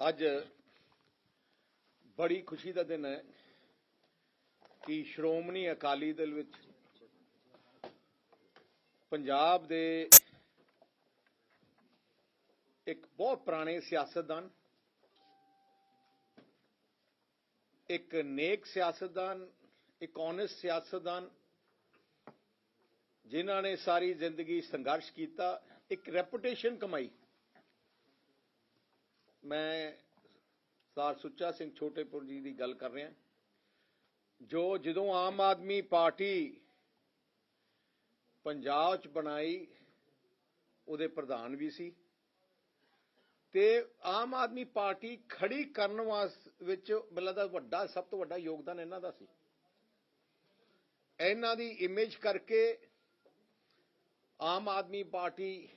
ਅੱਜ ਬੜੀ ਖੁਸ਼ੀ ਦਾ ਦਿਨ ਹੈ ਕਿ ਸ਼੍ਰੋਮਣੀ ਅਕਾਲੀ ਦਲ ਵਿੱਚ ਪੰਜਾਬ ਦੇ ਇੱਕ ਬਹੁਤ ਪੁਰਾਣੇ ਸਿਆਸਤਦਾਨ, ਇੱਕ ਨੇਕ ਸਿਆਸਤਦਾਨ, ਇੱਕ ਓਨੈਸਟ ਸਿਆਸਤਦਾਨ, ਜਿਨ੍ਹਾਂ ਨੇ ਸਾਰੀ ਜ਼ਿੰਦਗੀ ਸੰਘਰਸ਼ ਕੀਤਾ, ਇੱਕ ਰੈਪੂਟੇਸ਼ਨ ਕਮਾਈ। ਮੈਂ ਸਰ ਸੁੱਚਾ ਸਿੰਘ ਛੋਟੇਪੁਰ ਜੀ ਦੀ ਗੱਲ ਕਰ ਰਿਹਾ। ਜੋ ਜਦੋਂ ਆਮ ਆਦਮੀ ਪਾਰਟੀ ਪੰਜਾਬ ਚ ਬਣਾਈ, ਉਹਦੇ ਪ੍ਰਧਾਨ ਵੀ ਸੀ। ਤੇ ਆਮ ਆਦਮੀ ਪਾਰਟੀ ਖੜੀ ਕਰਨ ਵਾਸ, ਵਿੱਚ ਮਤਲਬ ਦਾ ਵੱਡਾ, ਸਭ ਤੋਂ ਵੱਡਾ ਯੋਗਦਾਨ ਇਹਨਾਂ ਦਾ ਸੀ। ਇਹਨਾਂ ਦੀ ਇਮੇਜ ਕਰਕੇ ਆਮ ਆਦਮੀ ਪਾਰਟੀ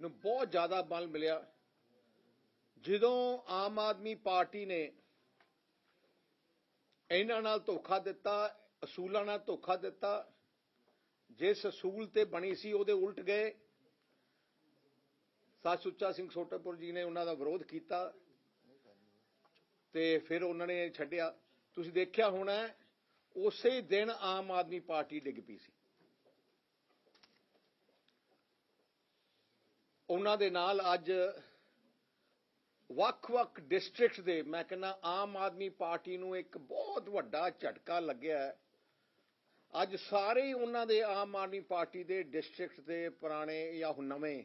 ਨੂੰ ਬਹੁਤ ਜ਼ਿਆਦਾ ਬਲ ਮਿਲਿਆ। ਜਦੋਂ ਆਮ ਆਦਮੀ ਪਾਰਟੀ ਨੇ ਇਹਨਾਂ ਨਾਲ ਧੋਖਾ ਦਿੱਤਾ, ਅਸੂਲਾਂ ਨਾਲ ਧੋਖਾ ਦਿੱਤਾ, ਜਿਸ ਅਸੂਲ ਤੇ ਬਣੀ ਸੀ ਉਹਦੇ ਉਲਟ ਗਏ। ਸਾ ਸੁੱਚਾ ਸਿੰਘ ਛੋਟੇਪੁਰ ਜੀ ਨੇ ਉਹਨਾਂ ਦਾ ਵਿਰੋਧ ਕੀਤਾ ਤੇ ਫਿਰ ਉਹਨਾਂ ਨੇ ਛੱਡਿਆ। ਤੁਸੀਂ ਦੇਖਿਆ ਹੋਣਾ, ਉਸੇ ਦਿਨ ਆਮ ਆਦਮੀ ਪਾਰਟੀ ਡਿੱਗ ਪਈ ਸੀ। ਉਹਨਾਂ ਦੇ ਨਾਲ ਅੱਜ ਵੱਖ-ਵੱਖ ਡਿਸਟ੍ਰਿਕਟ ਦੇ, ਮੈਂ ਕਹਿੰਦਾ ਆਮ ਆਦਮੀ ਪਾਰਟੀ ਨੂੰ ਇੱਕ ਬਹੁਤ ਵੱਡਾ ਝਟਕਾ ਲੱਗਿਆ ਅੱਜ ਸਾਰੇ ਹੀ ਉਹਨਾਂ ਦੇ ਆਮ ਆਦਮੀ ਪਾਰਟੀ ਦੇ ਡਿਸਟ੍ਰਿਕਟ ਦੇ ਪੁਰਾਣੇ ਜਾਂ ਹੁਣ ਨਵੇਂ,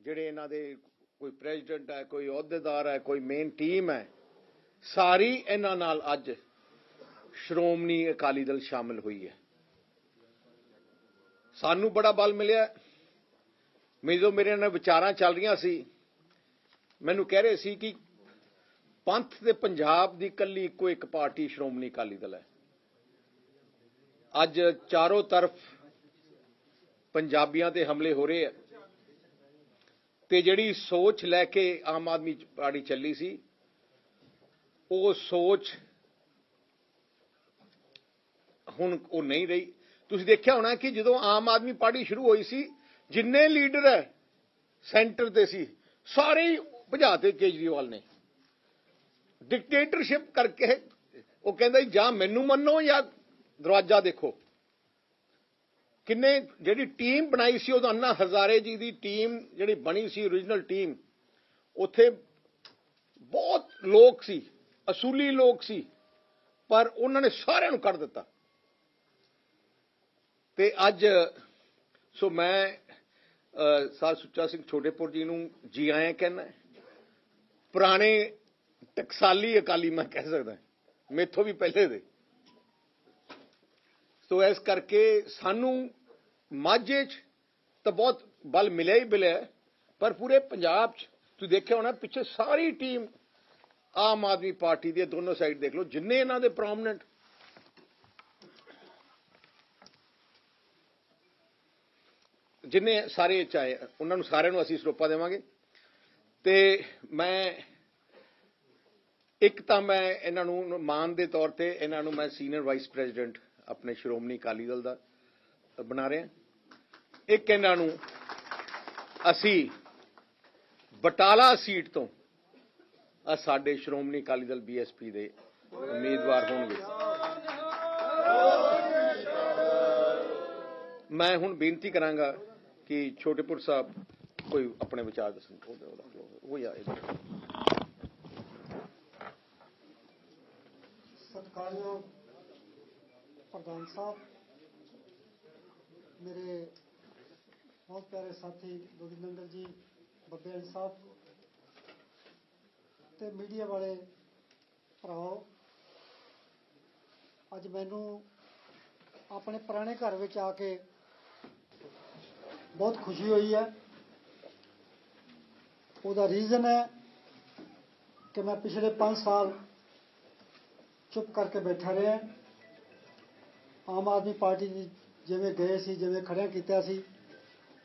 ਜਿਹੜੇ ਇਹਨਾਂ ਦੇ ਕੋਈ ਪ੍ਰੈਜ਼ੀਡੈਂਟ ਹੈ, ਕੋਈ ਅਹੁਦੇਦਾਰ ਹੈ, ਕੋਈ ਮੇਨ ਟੀਮ ਹੈ, ਸਾਰੀ ਇਹਨਾਂ ਨਾਲ ਅੱਜ ਸ਼੍ਰੋਮਣੀ ਅਕਾਲੀ ਦਲ ਸ਼ਾਮਿਲ ਹੋਈ ਹੈ। ਸਾਨੂੰ ਬੜਾ ਬਲ ਮਿਲਿਆ। ਜਦੋਂ ਮੇਰੇ ਨਾਲ ਵਿਚਾਰਾਂ ਚੱਲ ਰਹੀਆਂ ਸੀ। ਮੈਨੂੰ ਕਹਿ ਰਹੇ ਸੀ ਕਿ ਪੰਥ ਤੇ ਪੰਜਾਬ ਦੀ ਕੱਲੀ ਇੱਕੋ ਇੱਕ ਪਾਰਟੀ ਸ਼੍ਰੋਮਣੀ ਅਕਾਲੀ ਦਲ ਹੈ। ਅੱਜ ਚਾਰੋਂ ਤਰਫ ਪੰਜਾਬੀਆਂ ਤੇ ਹਮਲੇ ਹੋ ਰਹੇ ਆ ਤੇ ਜਿਹੜੀ ਸੋਚ ਲੈ ਕੇ ਆਮ ਆਦਮੀ ਪਾਰਟੀ ਚੱਲੀ ਸੀ, ਉਹ ਸੋਚ ਹੁਣ ਉਹ ਨਹੀਂ ਰਹੀ। ਤੁਸੀਂ ਦੇਖਿਆ ਹੋਣਾ ਕਿ ਜਦੋਂ ਆਮ ਆਦਮੀ ਪਾਰਟੀ ਸ਼ੁਰੂ ਹੋਈ ਸੀ, ਜਿੰਨੇ ਲੀਡਰ ਹੈ, ਸੈਂਟਰ ਤੇ ਸੀ, ਸਾਰੇ ਭਜਾਤੇ ਕੇਜਰੀਵਾਲ ਨੇ। ਡਿਕਟੇਟਰਸ਼ਿਪ ਕਰਕੇ ਉਹ ਕਹਿੰਦਾ ਜਾਂ ਮੈਨੂੰ ਮੰਨੋ ਜਾਂ ਦਰਵਾਜ਼ਾ ਦੇਖੋ। ਕਿੰਨੇ ਜਿਹੜੀ ਟੀਮ ਬਣਾਈ ਸੀ ਉਹਦਾ ਅੰਨਾ ਹਜ਼ਾਰੇ ਜੀ ਦੀ ਟੀਮ ਜਿਹੜੀ ਬਣੀ ਸੀ origignal ਟੀਮ ਉੱਥੇ ਬਹੁਤ ਲੋਕ ਸੀ ਅਸੂਲੀ ਲੋਕ ਸੀ ਪਰ ਉਹਨਾਂ ਨੇ ਸਾਰਿਆਂ ਨੂੰ ਕੱਢ ਦਿੱਤਾ। ਤੇ ਅੱਜ ਸੋ ਮੈਂ ਅ, ਸਰ ਸੁੱਚਾ ਸਿੰਘ ਛੋਟੇਪੁਰ ਜੀ ਨੂੰ ਜੀ ਆਇਆਂ ਕਹਿੰਦਾ ਪੁਰਾਣੇ ਟਕਸਾਲੀ ਅਕਾਲੀ ਮੈਂ ਕਹਿ ਸਕਦਾ, ਮੇਥੋਂ ਵੀ ਪਹਿਲੇ ਦੇ। ਸੋ ਇਸ ਕਰਕੇ ਸਾਨੂੰ ਮਾਝੇ 'ਚ ਤਾਂ ਬਹੁਤ ਬਲ ਮਿਲਿਆ ਹੀ ਮਿਲਿਆ, ਪਰ ਪੂਰੇ ਪੰਜਾਬ 'ਚ ਤੁਸੀਂ ਦੇਖਿਆ ਹੋਣਾ, ਪਿੱਛੇ ਸਾਰੀ ਟੀਮ ਆਮ ਆਦਮੀ ਪਾਰਟੀ ਦੀ ਦੋਨੋਂ ਸਾਈਡ ਦੇਖ ਲਓ, ਜਿੰਨੇ ਇਹਨਾਂ ਦੇ ਪ੍ਰੋਮਿਨੈਂਟ ਜਿੰਨੇ ਸਾਰੇ ਚਾਹੇ, ਉਹਨਾਂ ਨੂੰ ਸਾਰਿਆਂ ਨੂੰ ਅਸੀਂ ਸਰੋਪਾ ਦੇਵਾਂਗੇ। ਤੇ ਮੈਂ, ਇੱਕ ਤਾਂ ਮੈਂ ਇਹਨਾਂ ਨੂੰ ਮਾਨ ਦੇ ਤੌਰ ਤੇ ਇਹਨਾਂ ਨੂੰ ਮੈਂ ਸੀਨੀਅਰ ਵਾਈਸ ਪ੍ਰੈਜ਼ੀਡੈਂਟ ਆਪਣੇ ਸ਼੍ਰੋਮਣੀ ਅਕਾਲੀ ਦਲ ਦਾ ਬਣਾ ਰਿਹਾ। ਇੱਕ ਇਹਨਾਂ ਨੂੰ ਅਸੀਂ ਬਟਾਲਾ ਸੀਟ ਤੋਂ ਆ ਸਾਡੇ ਸ਼੍ਰੋਮਣੀ ਅਕਾਲੀ ਦਲ ਬੀਐਸਪੀ ਦੇ ਉਮੀਦਵਾਰ ਹੋਣਗੇ। ਮੈਂ ਹੁਣ ਬੇਨਤੀ ਕਰਾਂਗਾ ਕਿ ਛੋਟੇਪੁਰ ਸਾਹਿਬ ਕੋਈ ਆਪਣੇ ਵਿਚਾਰ ਦੱਸਣ ਉਹਦਾ- ਉਹ ਯਾ ਇੱਧਰ ਸਤਿਕਾਰਯੋਗ ਪ੍ਰਧਾਨ ਸਾਹਿਬ, ਮੇਰੇ ਬਹੁਤ ਪਿਆਰੇ ਸਾਥੀ ਗੋਬਿੰਦਰ ਜੀ, ਬੱਬੇ ਸਾਹਿਬ ਤੇ ਮੀਡੀਆ ਵਾਲੇ ਭਰਾਓ, ਅੱਜ ਮੈਨੂੰ ਆਪਣੇ ਪੁਰਾਣੇ ਘਰ ਵਿੱਚ ਆ ਕੇ ਬਹੁਤ ਖੁਸ਼ੀ ਹੋਈ ਹੈ। ਉਹਦਾ ਰੀਜ਼ਨ ਹੈ ਕਿ ਮੈਂ ਪਿਛਲੇ 5 ਸਾਲ ਚੁੱਪ ਕਰਕੇ ਬੈਠਾ ਰਿਹਾ। ਆਮ ਆਦਮੀ ਪਾਰਟੀ ਦੀ ਜਿਵੇਂ ਗਏ ਸੀ, ਜਿਵੇਂ ਖੜਿਆ ਕੀਤਾ ਸੀ,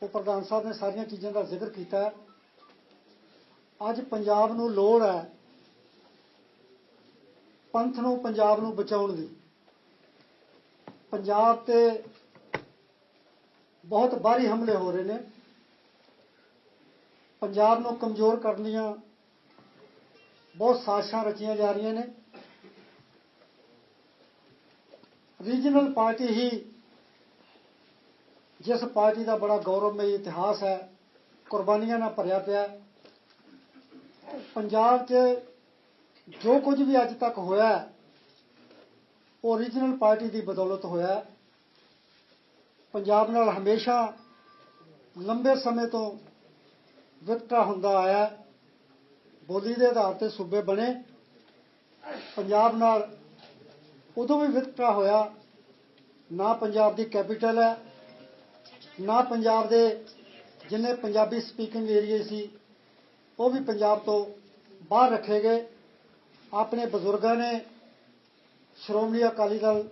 ਉਹ ਪ੍ਰਧਾਨ ਸਾਹਿਬ ਨੇ ਸਾਰੀਆਂ ਚੀਜ਼ਾਂ ਦਾ ਜ਼ਿਕਰ ਕੀਤਾ। ਅੱਜ ਪੰਜਾਬ ਨੂੰ ਲੋੜ ਹੈ ਪੰਥ ਨੂੰ, ਪੰਜਾਬ ਨੂੰ ਬਚਾਉਣ ਦੀ। ਪੰਜਾਬ ਤੇ ਬਹੁਤ ਬਾਹਰੀ ਹਮਲੇ ਹੋ ਰਹੇ ਨੇ। ਪੰਜਾਬ ਨੂੰ ਕਮਜ਼ੋਰ ਕਰਨ ਦੀਆਂ ਬਹੁਤ ਸਾਜ਼ਿਸ਼ਾਂ ਰਚੀਆਂ ਜਾ ਰਹੀਆਂ ਨੇ। ਰੀਜਨਲ ਪਾਰਟੀ ਹੀ ਜਿਸ ਪਾਰਟੀ ਦਾ ਬੜਾ ਗੌਰਵਮਈ ਇਤਿਹਾਸ ਹੈ, ਕੁਰਬਾਨੀਆਂ ਨਾਲ ਭਰਿਆ ਪਿਆ ਪੰਜਾਬ 'ਚ ਜੋ ਕੁਝ ਵੀ ਅੱਜ ਤੱਕ ਹੋਇਆ ਉਹ ਰੀਜਨਲ ਪਾਰਟੀ ਦੀ ਬਦੌਲਤ ਹੋਇਆ ਪੰਜਾਬ ਨਾਲ ਹਮੇਸ਼ਾ ਲੰਬੇ ਸਮੇਂ ਤੋਂ ਵਿਤਕਰਾ ਹੁੰਦਾ ਆਇਆ। ਬੋਲੀ ਦੇ ਆਧਾਰ ਤੇ ਸੂਬੇ ਬਣੇ। ਪੰਜਾਬ ਨਾਲ ਉਦੋਂ ਵੀ ਵਿਤਕਰਾ ਹੋਇਆ। ਨਾ ਪੰਜਾਬ ਦੀ ਕੈਪੀਟਲ ਹੈ, ਨਾ ਪੰਜਾਬ ਦੇ ਜਿੰਨੇ ਪੰਜਾਬੀ ਸਪੀਕਿੰਗ ਏਰੀਏ ਸੀ, ਉਹ ਵੀ ਪੰਜਾਬ ਤੋਂ ਬਾਹਰ ਰੱਖੇ ਗਏ। ਆਪਣੇ ਬਜ਼ੁਰਗਾਂ ਨੇ ਸ਼੍ਰੋਮਣੀ ਅਕਾਲੀ ਦਲ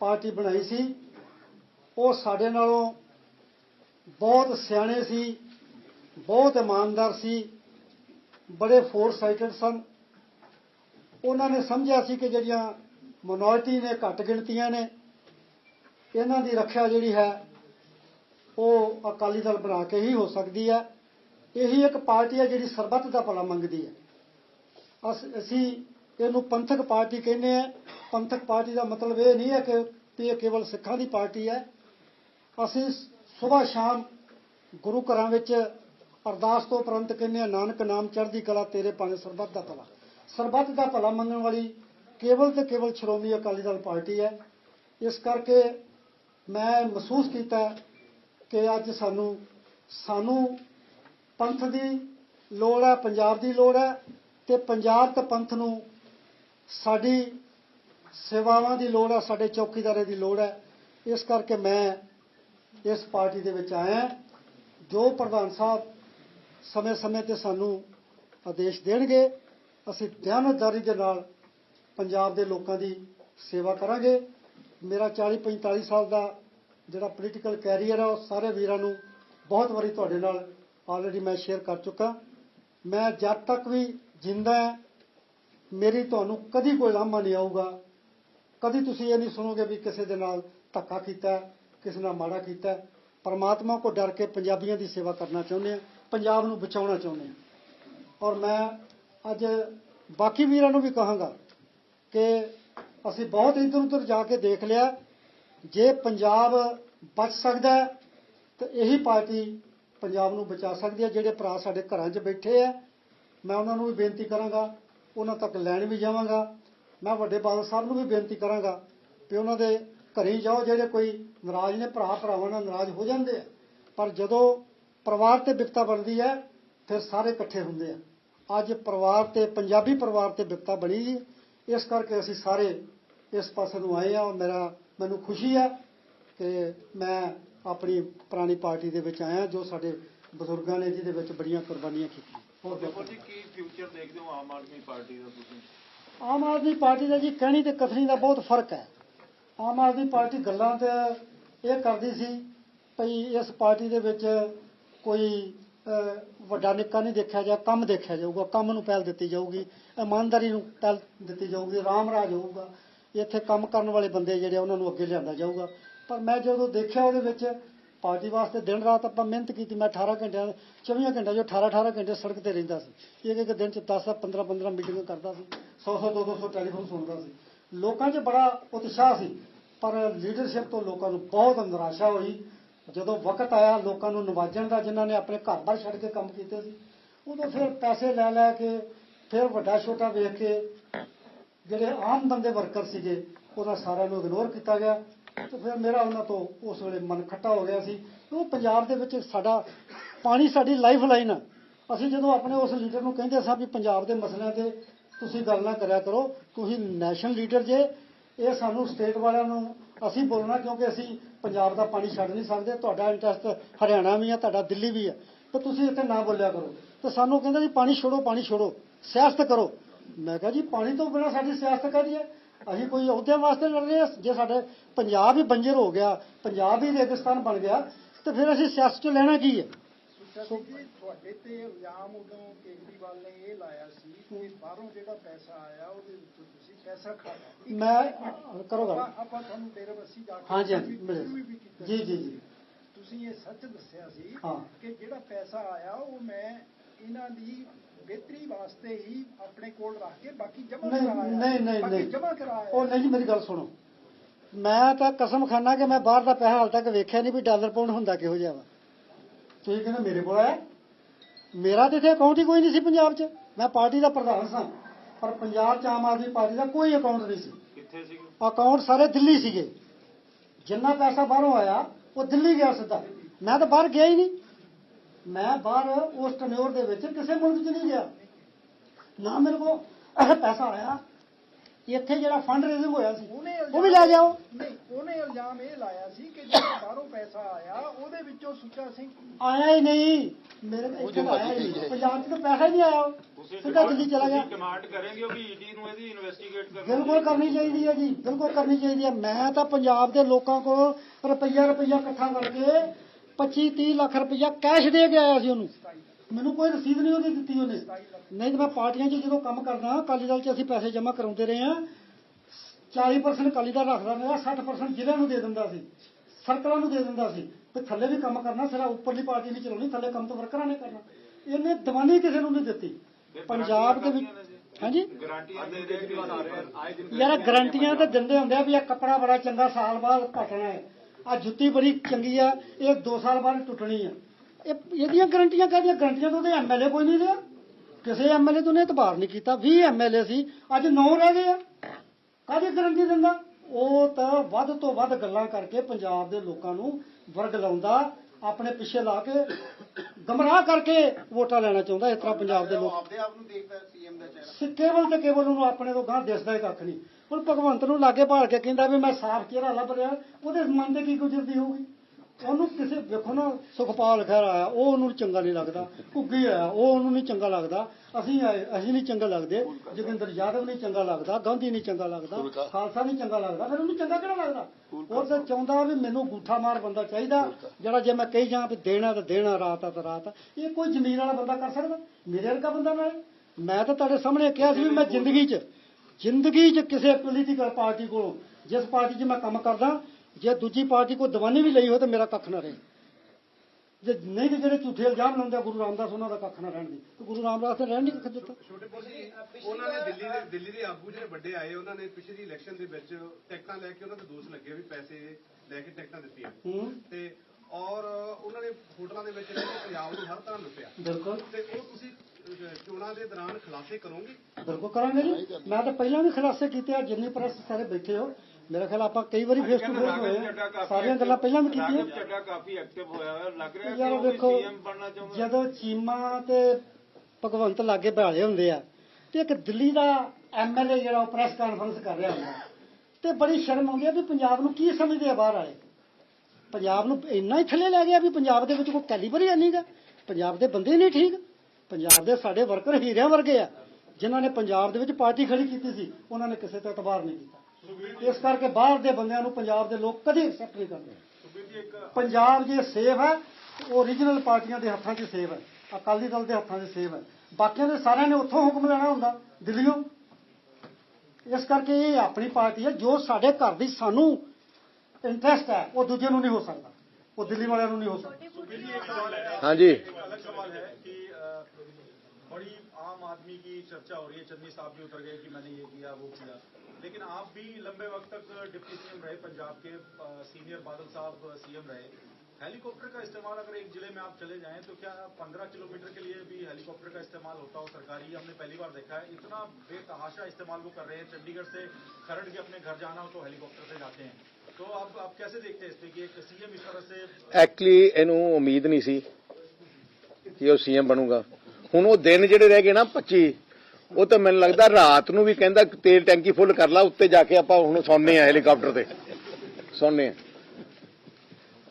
ਪਾਰਟੀ ਬਣਾਈ ਸੀ। ਉਹ ਸਾਡੇ ਨਾਲੋਂ ਬਹੁਤ ਸਿਆਣੇ ਸੀ। ਬਹੁਤ ਇਮਾਨਦਾਰ ਸੀ, ਬੜੇ ਫੋਰਸਾਈਟਡ ਸਨ। ਉਹਨਾਂ ਨੇ ਸਮਝਿਆ ਸੀ ਕਿ ਜਿਹੜੀਆਂ ਮਿਨੋਰਿਟੀ ਨੇ, ਘੱਟ ਗਿਣਤੀਆਂ ਨੇ, ਇਹਨਾਂ ਦੀ ਰੱਖਿਆ ਜਿਹੜੀ ਹੈ, ਉਹ ਅਕਾਲੀ ਦਲ ਬਣਾ ਕੇ ਹੀ ਹੋ ਸਕਦੀ ਹੈ। ਇਹੀ ਇੱਕ ਪਾਰਟੀ ਹੈ ਜਿਹੜੀ ਸਰਬੱਤ ਦਾ ਭਲਾ ਮੰਗਦੀ ਹੈ। ਅਸ- ਅਸੀਂ ਇਹਨੂੰ ਪੰਥਕ ਪਾਰਟੀ ਕਹਿੰਦੇ ਆ ਪੰਥਕ ਪਾਰਟੀ ਦਾ ਮਤਲਬ ਇਹ ਨਹੀਂ ਹੈ ਕਿ ਵੀ ਇਹ ਕੇਵਲ ਸਿੱਖਾਂ ਦੀ ਪਾਰਟੀ ਹੈ। ਅਸੀਂ ਸਵੇਰ ਸ਼ਾਮ ਗੁਰੂ ਘਰਾਂ ਵਿੱਚ ਅਰਦਾਸ ਤੋਂ ਉਪਰੰਤ ਕਹਿੰਦੇ ਆ, ਨਾਨਕ ਨਾਮ ਚੜ੍ਹਦੀ ਕਲਾ ਤੇਰੇ ਪਾਣੇ ਸਰਬੱਤ ਦਾ ਭਲਾ। ਸਰਬੱਤ ਦਾ ਭਲਾ ਮੰਗਣ ਵਾਲੀ ਕੇਵਲ ਤੇ ਕੇਵਲ ਸ਼੍ਰੋਮਣੀ ਅਕਾਲੀ ਦਲ ਪਾਰਟੀ ਹੈ। ਇਸ ਕਰਕੇ ਮੈਂ ਮਹਿਸੂਸ ਕੀਤਾ ਕਿ ਅੱਜ ਸਾਨੂੰ ਸਾਨੂੰ ਪੰਥ ਦੀ ਲੋੜ ਹੈ, ਪੰਜਾਬ ਦੀ ਲੋੜ ਹੈ ਤੇ ਪੰਜਾਬ ਤੇ ਪੰਥ ਨੂੰ ਸਾਡੀ ਸੇਵਾਵਾਂ ਦੀ ਲੋੜ ਹੈ, ਸਾਡੇ ਚੌਕੀਦਾਰੇ ਦੀ ਲੋੜ ਹੈ। ਇਸ ਕਰਕੇ ਮੈਂ ਇਸ ਪਾਰਟੀ ਦੇ ਵਿੱਚ ਆਇਆ। ਜੋ ਪ੍ਰਧਾਨ ਸਾਹਿਬ ਸਮੇਂ-ਸਮੇਂ ਤੇ ਸਾਨੂੰ ਆਦੇਸ਼ ਦੇਣਗੇ। ਅਸੀਂ ਦਿਆਨਤਦਾਰੀ ਦੇ ਨਾਲ ਪੰਜਾਬ ਦੇ ਲੋਕਾਂ ਦੀ ਸੇਵਾ ਕਰਾਂਗੇ। ਮੇਰਾ 40-45 ਸਾਲ ਦਾ ਜਿਹੜਾ ਪੋਲੀਟੀਕਲ ਕੈਰੀਅਰ ਹੈ ਉਹ ਸਾਰੇ ਵੀਰਾਂ ਨੂੰ ਬਹੁਤ ਵਾਰੀ ਤੁਹਾਡੇ ਨਾਲ ਆਲਰੇਡੀ ਮੈਂ ਸ਼ੇਅਰ ਕਰ ਚੁੱਕਾ। ਮੈਂ ਜਦ ਤੱਕ ਵੀ ਜਿੰਦਾ ਮੇਰੀ ਤੁਹਾਨੂੰ ਕਦੀ ਕੋਈ ਲਾਂਭਾ ਨਹੀਂ ਆਊਗਾ। ਕਦੀ ਤੁਸੀਂ ਇਹ ਨਹੀਂ ਸੁਣੋਗੇ ਵੀ ਕਿਸੇ ਦੇ ਨਾਲ ਧੱਕਾ ਕੀਤਾ, ਕਿਸੇ ਨਾਲ ਮਾੜਾ ਕੀਤਾ। ਪਰਮਾਤਮਾ ਕੋ ਡਰ ਕੇ ਪੰਜਾਬੀਆਂ ਦੀ ਸੇਵਾ ਕਰਨਾ ਚਾਹੁੰਦੇ ਹਾਂ। ਪੰਜਾਬ ਨੂੰ ਬਚਾਉਣਾ ਚਾਹੁੰਦੇ ਹਾਂ। ਔਰ ਮੈਂ ਅੱਜ ਬਾਕੀ ਵੀਰਾਂ ਨੂੰ ਵੀ ਕਹਾਂਗਾ ਕਿ ਅਸੀਂ ਬਹੁਤ ਇੱਧਰ ਉੱਧਰ ਜਾ ਕੇ ਦੇਖ ਲਿਆ। ਜੇ ਪੰਜਾਬ ਬਚ ਸਕਦਾ ਤਾਂ ਇਹੀ ਪਾਰਟੀ ਪੰਜਾਬ ਨੂੰ ਬਚਾ ਸਕਦੀ ਹੈ। ਜਿਹੜੇ ਭਰਾ ਸਾਡੇ ਘਰਾਂ 'ਚ ਬੈਠੇ ਆ, ਮੈਂ ਉਹਨਾਂ ਨੂੰ ਵੀ ਬੇਨਤੀ ਕਰਾਂਗਾ, ਉਹਨਾਂ ਤੱਕ ਲੈਣ ਵੀ ਜਾਵਾਂਗਾ। ਮੈਂ ਵੱਡੇ ਬਾਦਲ ਸਾਹਿਬ ਨੂੰ ਵੀ ਬੇਨਤੀ ਕਰਾਂਗਾ ਕਿ ਉਹਨਾਂ ਦੇ ਘਰੇ ਹੀ ਜਾਓ। ਜਿਹੜੇ ਕੋਈ ਨਾਰਾਜ਼ ਨੇ ਭਰਾ ਭਰਾਵਾਂ ਨਾਲ ਨਾਰਾਜ਼ ਹੋ ਜਾਂਦੇ ਆ, ਪਰ ਜਦੋਂ ਪਰਿਵਾਰ ਤੇ ਵਿਪਤਾ ਬਣਦੀ ਹੈ ਫਿਰ ਸਾਰੇ ਇਕੱਠੇ ਹੁੰਦੇ ਆ। ਅੱਜ ਪਰਿਵਾਰ ਤੇ ਪੰਜਾਬੀ ਪਰਿਵਾਰ ਤੇ ਵਿਪਤਾ ਬਣੀ ਜੀ। ਇਸ ਕਰਕੇ ਅਸੀਂ ਸਾਰੇ ਇਸ ਪਾਸੇ ਨੂੰ ਆਏ ਆ ਔਰ ਮੇਰਾ ਮੈਨੂੰ ਖੁਸ਼ੀ ਹੈ ਕਿ ਮੈਂ ਆਪਣੀ ਪੁਰਾਣੀ ਪਾਰਟੀ ਦੇ ਵਿੱਚ ਆਇਆ ਜੋ ਸਾਡੇ ਬਜ਼ੁਰਗਾਂ ਨੇ ਜਿਹਦੇ ਵਿੱਚ ਬੜੀਆਂ ਕੁਰਬਾਨੀਆਂ ਕੀਤੀਆਂ। ਹੋਰ ਦੇਖੋ। ਜੀ ਕੀ ਫਿਊਚਰ ਦੇਖਦੇ ਹੋ ਆਮ ਆਦਮੀ ਪਾਰਟੀ ਦਾ ਤੁਸੀਂ? ਆਮ ਆਦਮੀ ਪਾਰਟੀ ਦਾ ਜੀ ਕਹਿਣੀ ਤੇ ਕਥਨੀ ਦਾ ਬਹੁਤ ਫ਼ਰਕ ਹੈ। ਆਮ ਆਦਮੀ ਪਾਰਟੀ ਗੱਲਾਂ ਤੇ ਇਹ ਕਰਦੀ ਸੀ ਭਈ ਇਸ ਪਾਰਟੀ ਦੇ ਵਿੱਚ ਕੋਈ ਵੱਡਾ ਨਿੱਕਾ ਨਹੀਂ ਦੇਖਿਆ ਜਾ ਕੰਮ ਦੇਖਿਆ ਜਾਊਗਾ ਕੰਮ ਨੂੰ ਪਹਿਲ ਦਿੱਤੀ ਜਾਊਗੀ ਇਮਾਨਦਾਰੀ ਨੂੰ ਪਹਿਲ ਦਿੱਤੀ ਜਾਊਗੀ ਰਾਮ ਰਾਜ ਹੋਊਗਾ ਇੱਥੇ ਕੰਮ ਕਰਨ ਵਾਲੇ ਬੰਦੇ ਜਿਹੜੇ ਆ, ਉਹਨਾਂ ਨੂੰ ਅੱਗੇ ਲਿਆਂਦਾ ਜਾਊਗਾ। ਪਰ ਮੈਂ ਜਦੋਂ ਦੇਖਿਆ ਉਹਦੇ ਵਿੱਚ ਪਾਰਟੀ ਵਾਸਤੇ ਦਿਨ ਰਾਤ ਆਪਾਂ ਮਿਹਨਤ ਕੀਤੀ ਮੈਂ 18 ਘੰਟਿਆਂ 24 ਘੰਟਿਆਂ ਜੋ 18 18 ਘੰਟੇ ਸੜਕ ਤੇ ਰਹਿੰਦਾ ਸੀ। ਇੱਕ ਇੱਕ ਦਿਨ ਚ 10 15 15 ਮੀਟਿੰਗਾਂ ਕਰਦਾ ਸੀ 100 100 200 200 ਟੈਲੀਫੋਨ ਸੁਣਦਾ ਸੀ। ਲੋਕਾਂ 'ਚ ਬੜਾ ਉਤਸ਼ਾਹ ਸੀ ਪਰ ਲੀਡਰਸ਼ਿਪ ਤੋਂ ਲੋਕਾਂ ਨੂੰ ਬਹੁਤ ਨਿਰਾਸ਼ਾ ਹੋਈ। ਜਦੋਂ ਵਕਤ ਆਇਆ ਲੋਕਾਂ ਨੂੰ ਨਵਾਜਣ ਦਾ, ਜਿਨ੍ਹਾਂ ਨੇ ਆਪਣੇ ਘਰ-ਬਾਰ ਛੱਡ ਕੇ ਕੰਮ ਕੀਤੇ ਸੀ, ਉਦੋਂ ਫਿਰ ਪੈਸੇ ਲੈ ਲੈ ਕੇ, ਫਿਰ ਵੱਡਾ ਛੋਟਾ ਵੇਖ ਕੇ ਜਿਹੜੇ ਆਮ ਬੰਦੇ ਵਰਕਰ ਸੀਗੇ ਉਹਨਾਂ ਸਾਰਿਆਂ ਨੂੰ ਇਗਨੋਰ ਕੀਤਾ ਗਿਆ। ਤੇ ਫਿਰ ਮੇਰਾ ਉਹਨਾਂ ਤੋਂ ਉਸ ਵੇਲੇ ਮਨ ਖੱਟਾ ਹੋ ਗਿਆ ਸੀ। ਉਹ ਪੰਜਾਬ ਦੇ ਵਿੱਚ ਸਾਡਾ, ਪਾਣੀ ਸਾਡੀ ਲਾਈਫ ਲਾਈਨ ਆ। ਅਸੀਂ ਜਦੋਂ ਆਪਣੇ ਉਸ ਲੀਡਰ ਨੂੰ ਕਹਿੰਦੇ ਸਾਂ ਵੀ ਪੰਜਾਬ ਦੇ ਮਸਲਿਆਂ ਤੇ ਤੁਸੀਂ ਗੱਲ ਨਾ ਕਰਿਆ ਕਰੋ, ਤੁਸੀਂ ਨੈਸ਼ਨਲ ਲੀਡਰ ਜੇ, ਇਹ ਸਾਨੂੰ ਸਟੇਟ ਵਾਲਿਆਂ ਨੂੰ ਅਸੀਂ ਬੋਲਣਾ ਕਿਉਂਕਿ ਅਸੀਂ ਪੰਜਾਬ ਦਾ ਪਾਣੀ ਛੱਡ ਨਹੀਂ ਸਕਦੇ, ਤੁਹਾਡਾ ਇੰਟਰਸਟ ਹਰਿਆਣਾ ਵੀ ਹੈ ਤੁਹਾਡਾ ਦਿੱਲੀ ਵੀ ਹੈ ਪਰ ਤੁਸੀਂ ਇੱਥੇ ਨਾ ਬੋਲਿਆ ਕਰੋ। ਤੇ ਸਾਨੂੰ ਕਹਿੰਦਾ ਜੀ, ਪਾਣੀ ਛੋੜੋ ਪਾਣੀ ਛੋੜੋ, ਸਿਆਸਤ ਕਰੋ। ਮੈਂ ਕਿਹਾ ਜੀ, ਪਾਣੀ ਤੋਂ ਬਿਨਾਂ ਸਾਡੀ ਸਿਆਸਤ ਕਾਹਦੀ ਹੈ ਅਸੀਂ ਕੋਈ ਅਹੁਦਿਆਂ ਵਾਸਤੇ ਲੜ ਰਹੇ ਹਾਂ ਜੇ ਸਾਡੇ ਪੰਜਾਬ ਹੀ ਬੰਜਰ ਹੋ ਗਿਆ, ਪੰਜਾਬ ਹੀ ਰੇਗਿਸਤਾਨ ਬਣ ਗਿਆ, ਤੇ ਫਿਰ ਅਸੀਂ ਸਿਆਸਤ ਚ ਲੈਣਾ ਕੀ ਹੈ ਤੁਹਾਡੇ ਤੇ ਇਲਜ਼ਾਮ ਉਦੋਂ ਕੇਜਰੀਵਾਲ ਨੇ ਇਹ ਲਾਇਆ ਸੀ ਕਿ ਬਾਹਰੋਂ ਜਿਹੜਾ ਪੈਸਾ ਆਇਆ, ਉਹਦੇ ਵਿੱਚੋਂ ਮੈਂ ਕਰੋ ਗੱਲ ਆਪਾਂ ਤੁਹਾਨੂੰ ਡੇਰੇ ਬੱਸੀ ਜਾ ਕੇ ਹਾਂਜੀ ਜੀ। ਜੀ। ਜੀ ਤੁਸੀਂ ਇਹ ਸੱਚ ਦੱਸਿਆ ਸੀ। ਕਿ ਜਿਹੜਾ ਪੈਸਾ ਆਇਆ ਉਹ ਮੈਂ ਇਹਨਾਂ ਦੀ ਬਿਹਤਰੀ ਵਾਸਤੇ ਹੀ ਆਪਣੇ ਕੋਲ ਰੱਖ ਕੇ ਬਾਕੀ ਜਮ੍ਹਾਂ ਨਹੀਂ ਕਰਾਇਆ। ਨਹੀਂ ਨਹੀਂ ਬਾਕੀ ਨਹੀਂ ਜਮ੍ਹਾਂ ਕਰਾਇਆ। ਉਹ ਨਹੀਂ ਜੀ ਮੇਰੀ ਗੱਲ ਸੁਣੋ। ਮੈਂ ਤਾਂ ਕਸਮ ਖਾਨਾ ਕਿ ਮੈਂ ਬਾਹਰ ਦਾ ਪੈਸਾ ਹਾਲ ਤੱਕ ਵੇਖਿਆ ਨਹੀਂ ਵੀ ਡਾਲਰ ਪਾਉਂਡ ਹੁੰਦਾ ਕਿਹੋ ਜਿਹਾ ਵਾ। ਤੁਸੀਂ ਕਹਿੰਦੇ ਮੇਰੇ ਕੋਲ ਆਇਆ? ਮੇਰਾ ਤੇ ਇੱਥੇ ਅਕਾਊਂਟ ਹੀ ਕੋਈ ਨਹੀਂ ਸੀ ਪੰਜਾਬ 'ਚ। ਮੈਂ ਪਾਰਟੀ ਦਾ ਪ੍ਰਧਾਨ ਸਾਂ। ਪਰ ਪੰਜਾਬ 'ਚ ਆਮ ਆਦਮੀ ਪਾਰਟੀ ਦਾ ਕੋਈ ਅਕਾਊਂਟ ਨਹੀਂ ਸੀ। ਕਿੱਥੇ ਸੀ? ਅਕਾਊਂਟ ਸਾਰੇ ਦਿੱਲੀ ਸੀਗੇ। ਜਿੰਨਾ ਪੈਸਾ ਬਾਹਰੋਂ ਆਇਆ ਉਹ ਦਿੱਲੀ ਗਿਆ ਸਿੱਧਾ। ਮੈਂ ਤਾਂ ਬਾਹਰ ਗਿਆ ਹੀ ਨਹੀਂ। ਮੈਂ ਬਾਹਰ ਉਸ ਟਨਿਓਰ ਦੇ ਵਿੱਚ ਕਿਸੇ ਮੁਲਕ 'ਚ ਨਹੀਂ ਗਿਆ। ਨਾ ਮੇਰੇ ਕੋਲ ਪੈਸਾ ਆਇਆ। ਇੱਥੇ ਜਿਹੜਾ ਫੰਡ ਰੇਜ਼ਿੰਗ ਹੋਇਆ ਸੀ ਉਹਨੇ ਉਹ ਵੀ ਲੈ ਜਾਓ। ਨਹੀਂ ਉਹਨੇ ਇਲਜ਼ਾਮ ਇਹ ਲਾਇਆ ਸੀ ਕਿ ਜਿਹੜਾ ਬਾਹਰੋਂ ਪੈਸਾ ਆਇਆ ਉਹਦੇ ਵਿੱਚੋਂ ਸੁੱਚਾ ਸਿੰਘ ਆਇਆ ਹੀ ਨਹੀਂ। ਮੇਰੇ ਇੱਥੇ ਤਾਂ ਆਇਆ ਹੀ ਨਹੀਂ। ਪੰਜਾਬ 'ਚ ਤਾਂ ਪੈਸਾ ਹੀ ਨਹੀਂ ਆਇਆ ਸਿੱਧਾ ਦਿੱਲੀ ਚਲਾ ਗਿਆ। ਕਮਾਂਡ ਕਰਨਗੇ ਵੀ ਈਡੀ ਨੂੰ ਇਹਦੀ ਇਨਵੈਸਟੀਗੇਟ ਕਰਨ ਬਿਲਕੁਲ ਕਰਨੀ ਚਾਹੀਦੀ ਹੈ ਜੀ ਬਿਲਕੁਲ ਕਰਨੀ ਚਾਹੀਦੀ ਹੈ। ਮੈਂ ਤਾਂ ਪੰਜਾਬ ਦੇ ਲੋਕਾਂ ਕੋਲ ਰੁਪਈਆ ਰੁਪਈਆ ਇਕੱਠਾ ਕਰਕੇ 25 30 ਲੱਖ ਰੁਪਈਆ ਕੈਸ਼ ਦੇ ਕੇ ਆਇਆ ਸੀ ਉਹਨੂੰ। ਮੈਨੂੰ ਕੋਈ ਰਸੀਦ ਨਹੀਂ ਉਹਦੀ ਦਿੱਤੀ ਉਹਨੇ। ਨਹੀਂ ਤਾਂ ਮੈਂ ਪਾਰਟੀਆਂ 'ਚ ਜਦੋਂ ਕੰਮ ਕਰਦਾ ਅਕਾਲੀ ਦਲ 'ਚ ਅਸੀਂ ਪੈਸੇ ਜਮ੍ਹਾਂ ਕਰਾਉਂਦੇ ਰਹੇ ਹਾਂ। 40% ਅਕਾਲੀ ਦਲ ਰੱਖਦਾ ਰਿਹਾ 60% ਜ਼ਿਲ੍ਹਿਆਂ ਨੂੰ ਦੇ ਦਿੰਦਾ ਸੀ। ਸਰਕਲਾਂ ਨੂੰ ਦੇ ਦਿੰਦਾ ਸੀ ਤੇ ਥੱਲੇ ਵੀ ਕੰਮ ਕਰਨਾ ਸਿਰਾ ਉੱਪਰਲੀ ਪਾਰਟੀ ਨਹੀਂ ਚਲਾਉਣੀ ਥੱਲੇ ਕੰਮ ਤਾਂ ਵਰਕਰਾਂ ਨੇ ਕਰਨਾ। ਇਹਨੇ ਦੀਵਾਨੀ ਕਿਸੇ ਨੂੰ ਨਹੀਂ ਦਿੱਤੀ। ਪੰਜਾਬ ਦੇ ਵਿੱਚ ਹਾਂਜੀ? ਗਾਰੰਟੀਆਂ ਦੇ ਦੇ ਕੇ ਆ ਰਹੇ ਆਏ ਦਿਨ ਯਾਰ ਗਰੰਟੀਆਂ ਤਾਂ ਦਿੰਦੇ ਹੁੰਦੇ ਆ ਵੀ ਇਹ ਕੱਪੜਾ ਬੜਾ ਚੰਗਾ ਸਾਲ ਬਾਅਦ ਘਟਣਾ ਹੈ। ਆ ਜੁੱਤੀ ਬੜੀ ਚੰਗੀ ਆ ਇਹ 2 ਸਾਲ ਬਾਅਦ ਟੁੱਟਣੀ ਆ। ਇਹ ਇਹਦੀਆਂ ਗਰੰਟੀਆਂ ਕਾਹਦੀਆਂ? ਗਰੰਟੀਆਂ ਤੋਂ ਤੇ ਐਮਐਲਏ ਕੋਈ ਨਹੀਂ ਰਿਹਾ। ਕਿਸੇ ਐਮਐਲਏ ਤੋਂ ਨੇ ਇਤਬਾਰ ਨਹੀਂ ਕੀਤਾ। 20 ਐਮਐਲਏ ਸੀ ਅੱਜ 9 ਰਹਿ ਗਏ ਆ। ਕਾਹਦੀ ਗਰੰਟੀ ਦਿੰਦਾ? ਉਹ ਤਾਂ ਵੱਧ ਤੋਂ ਵੱਧ ਗੱਲਾਂ ਕਰਕੇ ਪੰਜਾਬ ਦੇ ਲੋਕਾਂ ਨੂੰ ਵਰਗ ਲਾਉਂਦਾ। ਆਪਣੇ ਪਿੱਛੇ ਲਾ ਕੇ ਗਮਰਾਹ ਕਰਕੇ ਵੋਟਾਂ ਲੈਣਾ ਚਾਹੁੰਦਾ ਇਸ ਤਰ੍ਹਾਂ ਪੰਜਾਬ ਦੇ ਲੋਕ। ਆਪਦੇ ਆਪ ਨੂੰ ਦੇਖਦਾ ਸੀਐਮ ਦਾ ਚਿਹਰਾ। ਸਿ- ਕੇਵਲ ਤੇ ਕੇਵਲ ਉਹਨੂੰ ਆਪਣੇ ਤੋਂ ਗਾਂ ਦਿਸਦਾ ਹੀ ਕੱਖ ਨਹੀਂ। ਹੁਣ ਭਗਵੰਤ ਨੂੰ ਲਾਗੇ ਭਾਲ ਕੇ ਕਹਿੰਦਾ ਵੀ ਮੈਂ ਸਾਫ਼ ਚਿਹਰਾ ਲੱਭ ਰਿਹਾ ਉਹਦੇ ਮਨ ਤੇ ਕੀ ਗੁਜ਼ਰਦੀ ਹੋਊਗੀ? ਉਹਨੂੰ ਕਿਸੇ ਵੇਖੋ ਨਾ ਸੁਖਪਾਲ ਖਹਿਰਾ ਆਇਆ ਉਹ ਉਹਨੂੰ ਚੰਗਾ ਨਹੀਂ ਲੱਗਦਾ। ਘੁੱਗੀ ਆਇਆ ਉਹ ਉਹਨੂੰ ਨਹੀਂ ਚੰਗਾ ਲੱਗਦਾ। ਅਸੀਂ ਆਏ ਅਸੀਂ ਨਹੀਂ ਚੰਗਾ ਲੱਗਦੇ। ਜੋਗਿੰਦਰ ਯਾਦਵ ਨਹੀਂ ਚੰਗਾ ਲੱਗਦਾ ਗਾਂਧੀ ਨਹੀਂ ਚੰਗਾ ਲੱਗਦਾ ਖਾਲਸਾ ਨਹੀਂ ਚੰਗਾ ਲੱਗਦਾ ਫਿਰ ਉਹਨੂੰ ਚੰਗਾ ਕਿਹੜਾ ਲੱਗਦਾ? ਉਹ ਤਾਂ ਚਾਹੁੰਦਾ ਵੀ ਮੈਨੂੰ ਗੂਠਾ ਮਾਰ ਬੰਦਾ ਚਾਹੀਦਾ ਜਿਹੜਾ ਜੇ ਮੈਂ ਕਹੀ ਜਾਂ ਵੀ ਦੇਣਾ ਤਾਂ ਦੇਣਾ ਰਾਤ ਆ ਤਾਂ ਰਾਤ। ਇਹ ਕੋਈ ਜ਼ਮੀਨ ਵਾਲਾ ਬੰਦਾ ਕਰ ਸਕਦਾ? ਮੇਰੇ ਵਰਗਾ ਬੰਦਾ ਨਾਲੇ ਮੈਂ ਤਾਂ ਤੁਹਾਡੇ ਸਾਹਮਣੇ ਕਿਹਾ ਸੀ ਵੀ ਮੈਂ ਜ਼ਿੰਦਗੀ 'ਚ ਜ਼ਿੰਦਗੀ 'ਚ ਕਿਸੇ ਪੋਲੀਟੀਕਲ ਪਾਰਟੀ ਕੋਲੋਂ ਜਿਸ ਪਾਰਟੀ 'ਚ ਮੈਂ ਕੰਮ ਕਰਦਾ ਜੇ ਦੂਜੀ ਪਾਰਟੀ ਕੋ ਦੀਵਾਨੀ ਵੀ ਲਈ ਹੋ ਤਾਂ ਮੇਰਾ ਕੱਖ ਨਾ ਰਹੇ। ਜੇ ਨਹੀਂ ਤੇ ਜਿਹੜੇ ਝੂਠੇ ਇਲਜ਼ਾਮ ਲਾਉਂਦੇ ਗੁਰੂ ਰਾਮਦਾਸ ਉਹਨਾਂ ਦਾ ਕੱਖ ਨਾ ਰਹਿਣ ਦੀ। ਤੇ ਗੁਰੂ ਰਾਮਦਾਸ ਨੇ ਰਹਿਣ ਨਹੀਂ ਕੱਖ ਦਿੱਤਾ। ਛੋਟੇ ਉਹਨਾਂ ਨੇ ਦਿੱਲੀ ਦੇ ਦਿੱਲੀ ਦੇ ਆਗੂ ਜਿਹੜੇ ਵੱਡੇ ਆਏ ਉਹਨਾਂ ਨੇ ਪਿਛਲੀ ਇਲੈਕਸ਼ਨ ਦੇ ਵਿੱਚ ਟਿਕਟਾਂ ਲੈ ਕੇ ਉਹਨਾਂ ਤੇ ਦੋਸ਼ ਲੱਗੇ ਵੀ ਪੈਸੇ ਲੈ ਕੇ ਟਿਕਟਾਂ ਦਿੱਤੀਆਂ। ਤੇ ਔਰ ਉਹਨਾਂ ਨੇ ਹੋਟਲਾਂ ਦੇ ਵਿੱਚ ਰਹਿ ਕੇ ਪੰਜਾਬ ਨੂੰ ਹਰ ਤਰ੍ਹਾਂ ਲੁੱਟਿਆ। ਬਿਲਕੁਲ। ਤੇ ਉਹ ਤੁਸੀਂ ਅਹ, ਚੋਣਾਂ ਦੇ ਦੌਰਾਨ ਖੁਲਾਸੇ ਕਰੋਗੇ? ਬਿਲਕੁਲ ਕਰਾਂਗੇ ਜੀ। ਮੈਂ ਤਾਂ ਪਹਿਲਾਂ ਵੀ ਖੁਲਾਸੇ ਕੀਤੇ ਆ ਜਿੰਨੀ ਪ੍ਰੈਸ ਸਾਰੇ ਬੈਠੇ ਹੋ। ਮੇਰਾ ਖਿਆਲ ਆਪਾਂ ਕਈ ਵਾਰੀ ਫੇਸ ਟੂ ਫੇਸ ਹੋਏ। ਸਾਰੀਆਂ ਗੱਲਾਂ ਪਹਿਲਾਂ ਵੀ ਕੀਤੀਆਂ। ਚੱਡਾ ਕਾਫੀ ਐਕਟਿਵ ਹੋਇਆ ਹੋਇਆ। ਲੱਗ ਰਿਹਾ ਕਿ ਯਾਰ ਉਹ ਵੀ ਵੇਖੋ ਸੀਐਮ ਬਣਨਾ ਚਾਹੁੰਦਾ। ਜਦੋਂ ਚੀਮਾ ਤੇ ਭਗਵੰਤ ਲਾਗੇ ਬਿਹਾਲੇ ਹੁੰਦੇ ਆ ਤੇ ਇੱਕ ਦਿੱਲੀ ਦਾ ਐਮਐਲਏ ਜਿਹੜਾ ਉਹ ਪ੍ਰੈਸ ਕਾਨਫਰੰਸ ਕਰ ਰਿਹਾ ਹੁੰਦਾ ਤੇ ਬੜੀ ਸ਼ਰਮ ਆਉਂਦੀ ਆ ਵੀ ਪੰਜਾਬ ਨੂੰ ਕੀ ਸਮਝਦੇ ਆ ਬਾਹਰ ਆਏ ਪੰਜਾਬ ਨੂੰ ਇੰਨਾ ਹੀ ਥੱਲੇ ਲੈ ਗਿਆ ਵੀ ਪੰਜਾਬ ਦੇ ਵਿੱਚ ਕੋਈ ਕੈਲੀਬਰ ਹੀ ਨਹੀਂਗਾ ਪੰਜਾਬ ਦੇ ਬੰਦੇ ਨਹੀਂ ਠੀਕ। ਪੰਜਾਬ ਦੇ ਸਾਡੇ ਵਰਕਰ ਹੀਰਿਆਂ ਵਰਗੇ ਆ ਜਿਨ੍ਹਾਂ ਨੇ ਪੰਜਾਬ ਦੇ ਵਿੱਚ ਪਾਰਟੀ ਖੜੀ ਕੀਤੀ ਸੀ ਉਹਨਾਂ ਨੇ ਕਿਸੇ ਤੇ ਇਤਬਾਰ ਨਹੀਂ ਕੀਤਾ। ਇਸ ਕਰਕੇ ਬਾਹਰ ਦੇ ਬੰਦਿਆਂ ਨੂੰ ਪੰਜਾਬ ਦੇ ਲੋਕ ਕਦੇ ਐਕਸੈਪਟ ਨਹੀਂ ਕਰਦੇ। ਪੰਜਾਬ ਜੇ ਸੇਵ ਹੈ ਉਹ ਓਰੀਜਨਲ ਪਾਰਟੀਆਂ ਦੇ ਹੱਥਾਂ 'ਚ ਸੇਵ ਹੈ ਅਕਾਲੀ ਦਲ ਦੇ ਹੱਥਾਂ 'ਚ ਸੇਵ ਹੈ। ਬਾਕੀਆਂ ਦੇ ਸਾਰਿਆਂ ਨੇ ਉੱਥੋਂ ਹੁਕਮ ਲੈਣਾ ਹੁੰਦਾ ਦਿੱਲੀੋਂ ਇਸ ਕਰਕੇ ਇਹ ਆਪਣੀ ਪਾਰਟੀ ਹੈ ਜੋ ਸਾਡੇ ਘਰ ਦੀ ਸਾਨੂੰ ਇੰਟਰਸਟ ਹੈ ਉਹ ਦੂਜੇ ਨੂੰ ਨਹੀਂ ਹੋ ਸਕਦਾ ਉਹ ਦਿੱਲੀ ਵਾਲਿਆਂ ਨੂੰ ਨਹੀਂ ਹੋ ਸਕਦਾ। ਹਾਂਜੀ। आदमी की चर्चा हो रही है चन्नी साहब भी उतर गए कि मैंने ये किया, वो किया। लेकिन आप भी लंबे वक्त तक डिप्टी सीएम रहे, पंजाब के सीनियर बादल साहब सीएम रहे। हेलीकॉप्टर का इस्तेमाल अगर एक ज़िले में आप चले जाएँ तो क्या पंद्रह किलोमीटर के लिए भी हेलीकॉप्टर का इस्तेमाल होता हो सरकारी? हमने पहली बार देखा है। इतना बेतहाशा इस्तेमाल वो कर रहे हैं। चंडीगढ़ से खरड़ के अपने घर जाना हो तो हेलीकॉप्टर से जाते हैं। तो आप आप कैसे देखते हैं इस कि एक सीएम इस तरह से एक्चुअली इनू उम्मीद नहीं सी कि वो सीएम बनूँगा। ਹੁਣ ਉਹ ਦਿਨ ਜਿਹੜੇ ਰਹਿ ਗਏ ਨਾ 25 ਉਹ ਤਾਂ ਮੈਨੂੰ ਲੱਗਦਾ ਰਾਤ ਨੂੰ ਵੀ ਕਹਿੰਦਾ ਤੇਲ ਟੈਂਕੀ ਫੁੱਲ ਕਰ ਲਾ ਉੱਤੇ ਜਾ ਕੇ ਆਪਾਂ ਹੁਣ ਸੌਂਨੇ ਆ ਹੈਲੀਕਾਪਟਰ ਤੇ। ਸੌਂਨੇ ਆ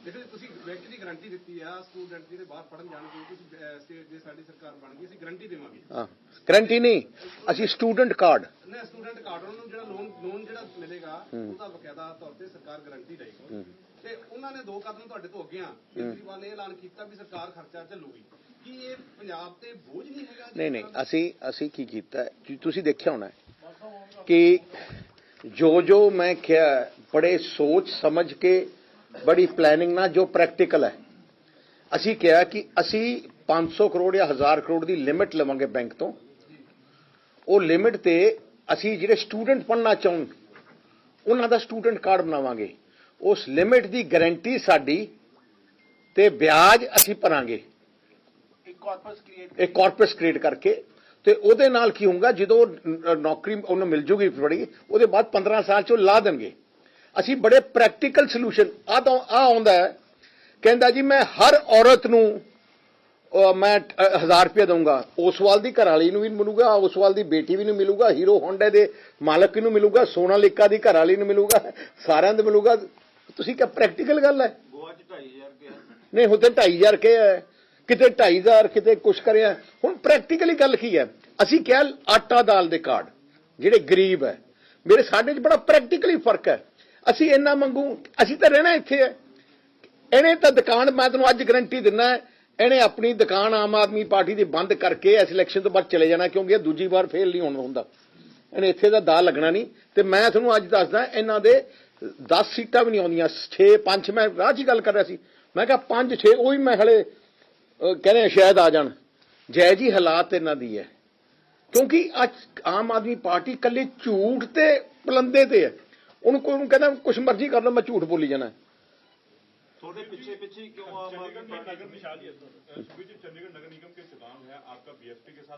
ਦੇਖੋ ਜੀ, ਤੁਸੀਂ ਬੈਂਕ ਦੀ ਗਾਰੰਟੀ ਦਿੱਤੀ ਆ ਸਟੂਡੈਂਟ ਜਿਹੜੇ ਬਾਹਰ ਪੜਨ ਜਾਣਗੇ ਤੁਸੀਂ ਸਟੇਟ ਜੇ ਸਾਡੀ ਸਰਕਾਰ ਬਣ ਗਈ ਅਸੀਂ ਗਾਰੰਟੀ ਦੇਵਾਂਗੇ। ਹਾਂ ਗਰੰਟੀ ਨਹੀਂ ਅਸੀਂ ਸਟੂਡੈਂਟ ਕਾਰਡ ਨਾ ਸਟੂਡੈਂਟ ਕਾਰਡ ਉਹਨਾਂ ਨੂੰ ਜਿਹੜਾ ਲੋਨ ਲੋਨ ਜਿਹੜਾ ਮਿਲੇਗਾ ਉਹਦਾ ਬਕਾਇਦਾ ਤੌਰ ਤੇ ਸਰਕਾਰ ਗਾਰੰਟੀ ਦੇਏਗੀ ਤੇ ਉਹਨਾਂ ਨੇ ਦੋ ਕਦਮ ਤੁਹਾਡੇ ਤੋਂ ਅੱਗੇ ਆ। ਕੇਜਰੀਵਾਲ ਨੇ ਐਲਾਨ ਕੀਤਾ ਵੀ ਸਰਕਾਰ ਖਰਚਾ ਚੱਲੂਗੀ ਕੀ ਇਹ ਪੰਜਾਬ ਤੇ ਬੋਝ ਨਹੀਂ ਹੈਗਾ ਨਹੀਂ ਨਹੀਂ, ਅਸੀਂ ਅਸੀਂ ਕੀ ਕੀਤਾ ਤੁਸੀਂ ਦੇਖਿਆ ਹੋਣਾ ਕਿ ਜੋ ਜੋ ਮੈਂ ਕਿਹਾ ਬੜੇ ਸੋਚ ਸਮਝ ਕੇ, ਬੜੀ ਪਲੈਨਿੰਗ ਨਾਲ ਜੋ ਪ੍ਰੈਕਟੀਕਲ ਹੈ। ਅਸੀਂ ਕਿਹਾ ਕਿ ਅਸੀਂ 500 ਕਰੋੜ ਜਾਂ 1000 ਕਰੋੜ ਦੀ ਲਿਮਿਟ ਲਵਾਂਗੇ ਬੈਂਕ ਤੋਂ। ਉਹ ਲਿਮਿਟ ਤੇ ਅਸੀਂ ਜਿਹੜੇ ਸਟੂਡੈਂਟ ਪੜ੍ਹਨਾ ਚਾਹੁੰ ਉਹਨਾਂ ਦਾ ਸਟੂਡੈਂਟ ਕਾਰਡ ਬਣਾਵਾਂਗੇ। ਉਸ ਲਿਮਿਟ ਦੀ ਗਾਰੰਟੀ ਸਾਡੀ ਤੇ ਵਿਆਜ ਅਸੀਂ ਭਰਾਂਗੇ। ਕਾਰਪਸ ਕ੍ਰੀਏਟ ਇੱਕ ਕਾਰਪਸ ਕ੍ਰੀਏਟ ਕਰਕੇ ਤੇ ਉਹਦੇ ਨਾਲ ਕੀ ਹੋਊਗਾ ਜਦੋਂ ਨੌਕਰੀ ਉਹਨੂੰ ਮਿਲ ਜੂਗੀ ਬੜੀ ਉਹਦੇ ਬਾਅਦ 15 ਸਾਲ ਚ ਉਹ ਲਾ ਦੇਣਗੇ। ਅਸੀਂ ਬੜੇ ਪ੍ਰੈਕਟੀਕਲ ਸੋਲੂਸ਼ਨ ਆ ਤਾਂ ਆ ਆਉਂਦਾ ਹੈ ਕਹਿੰਦਾ ਜੀ ਮੈਂ ਹਰ ਔਰਤ ਨੂੰ ਮੈਂ 1000 ਰੁਪਏ ਦਊਂਗਾ। ਓਸਵਾਲ ਦੀ ਘਰਵਾਲੀ ਨੂੰ ਵੀ ਮਿਲੂਗਾ ਓਸਵਾਲ ਦੀ ਬੇਟੀ ਵੀ ਨੂੰ ਮਿਲੂਗਾ ਹੀਰੋ ਹੋਂਡਾ ਦੇ ਮਾਲਕ ਨੂੰ ਮਿਲੂਗਾ ਸੋਨਾਲੀਕਾ ਦੀ ਘਰਵਾਲੀ ਨੂੰ ਮਿਲੂਗਾ ਸਾਰਿਆਂ ਨੂੰ ਮਿਲੂਗਾ। ਤੁਸੀਂ ਕਿਹਾ ਪ੍ਰੈਕਟੀਕਲ ਗੱਲ ਹੈ? ਗੋਆ ਚ 2500 ਕੇ ਨਹੀਂ ਹੁਣ ਤੇ 2500 ਕੇ ਹੈ। ਕਿਤੇ 2500 ਕਿਤੇ ਕੁਛ ਕਰਿਆ। ਹੁਣ ਪ੍ਰੈਕਟੀਕਲੀ ਗੱਲ ਕੀ ਹੈ? ਅਸੀਂ ਕਿਹਾ ਆਟਾ ਦਾਲ ਦੇ ਕਾਰਡ, ਜਿਹੜੇ ਗਰੀਬ ਹੈ। ਮੇਰੇ ਸਾਡੇ 'ਚ ਬੜਾ ਪ੍ਰੈਕਟੀਕਲੀ ਫ਼ਰਕ ਹੈ। ਅਸੀਂ ਇੰਨਾ ਮੰਗੂ, ਅਸੀਂ ਤਾਂ ਰਹਿਣਾ ਇੱਥੇ ਹੈ। ਇਹਨੇ ਤਾਂ ਦੁਕਾਨ, ਮੈਂ ਤੁਹਾਨੂੰ ਅੱਜ ਗਰੰਟੀ ਦਿੰਦਾ ਇਹਨੇ ਆਪਣੀ ਦੁਕਾਨ ਆਮ ਆਦਮੀ ਪਾਰਟੀ ਦੀ ਬੰਦ ਕਰਕੇ ਇਸ ਇਲੈਕਸ਼ਨ ਤੋਂ ਬਾਅਦ ਚਲੇ ਜਾਣਾ, ਕਿਉਂਕਿ ਇਹ ਦੂਜੀ ਵਾਰ ਫੇਲ ਨਹੀਂ ਹੋਣਾ ਹੁੰਦਾ। ਇਹਨੇ ਇੱਥੇ ਦਾ ਦਾ ਲੱਗਣਾ ਨਹੀਂ। ਤੇ ਮੈਂ ਤੁਹਾਨੂੰ ਅੱਜ ਦੱਸਦਾ, ਇਹਨਾਂ ਦੇ 10 ਸੀਟਾਂ ਵੀ ਨਹੀਂ ਆਉਂਦੀਆਂ। 6 5 ਮੈਂ ਰਾਹ 'ਚ ਹੀ ਗੱਲ ਕਰ ਰਿਹਾ ਸੀ। ਮੈਂ ਕਿਹਾ 5 6 ਉਹ ਵੀ ਮੈਂ ਹਲੇ ਕਹਿੰਦੇ ਆ ਸ਼ਾਇਦ ਆ ਜਾਣ। ਜੈ ਜੀ ਹਾਲਾਤ ਇਹਨਾਂ ਦੀ ਹੈ। ਕਿਉਂਕਿ ਅੱਜ ਆਮ ਆਦਮੀ ਪਾਰਟੀ ਕੱਲੇ ਝੂਠ ਤੇ ਪਲੰਦੇ ਤੇ ਹੈ। ਉਹਨੂੰ ਕੋਈ ਉਹਨੂੰ ਕਹਿੰਦਾ ਕੁਛ ਮਰਜ਼ੀ ਕਰ ਲਓ ਮੈਂ ਝੂਠ ਬੋਲੀ ਜਾਣਾ। थोड़े पीछे पीछे क्यों आप नगर निगम के साथ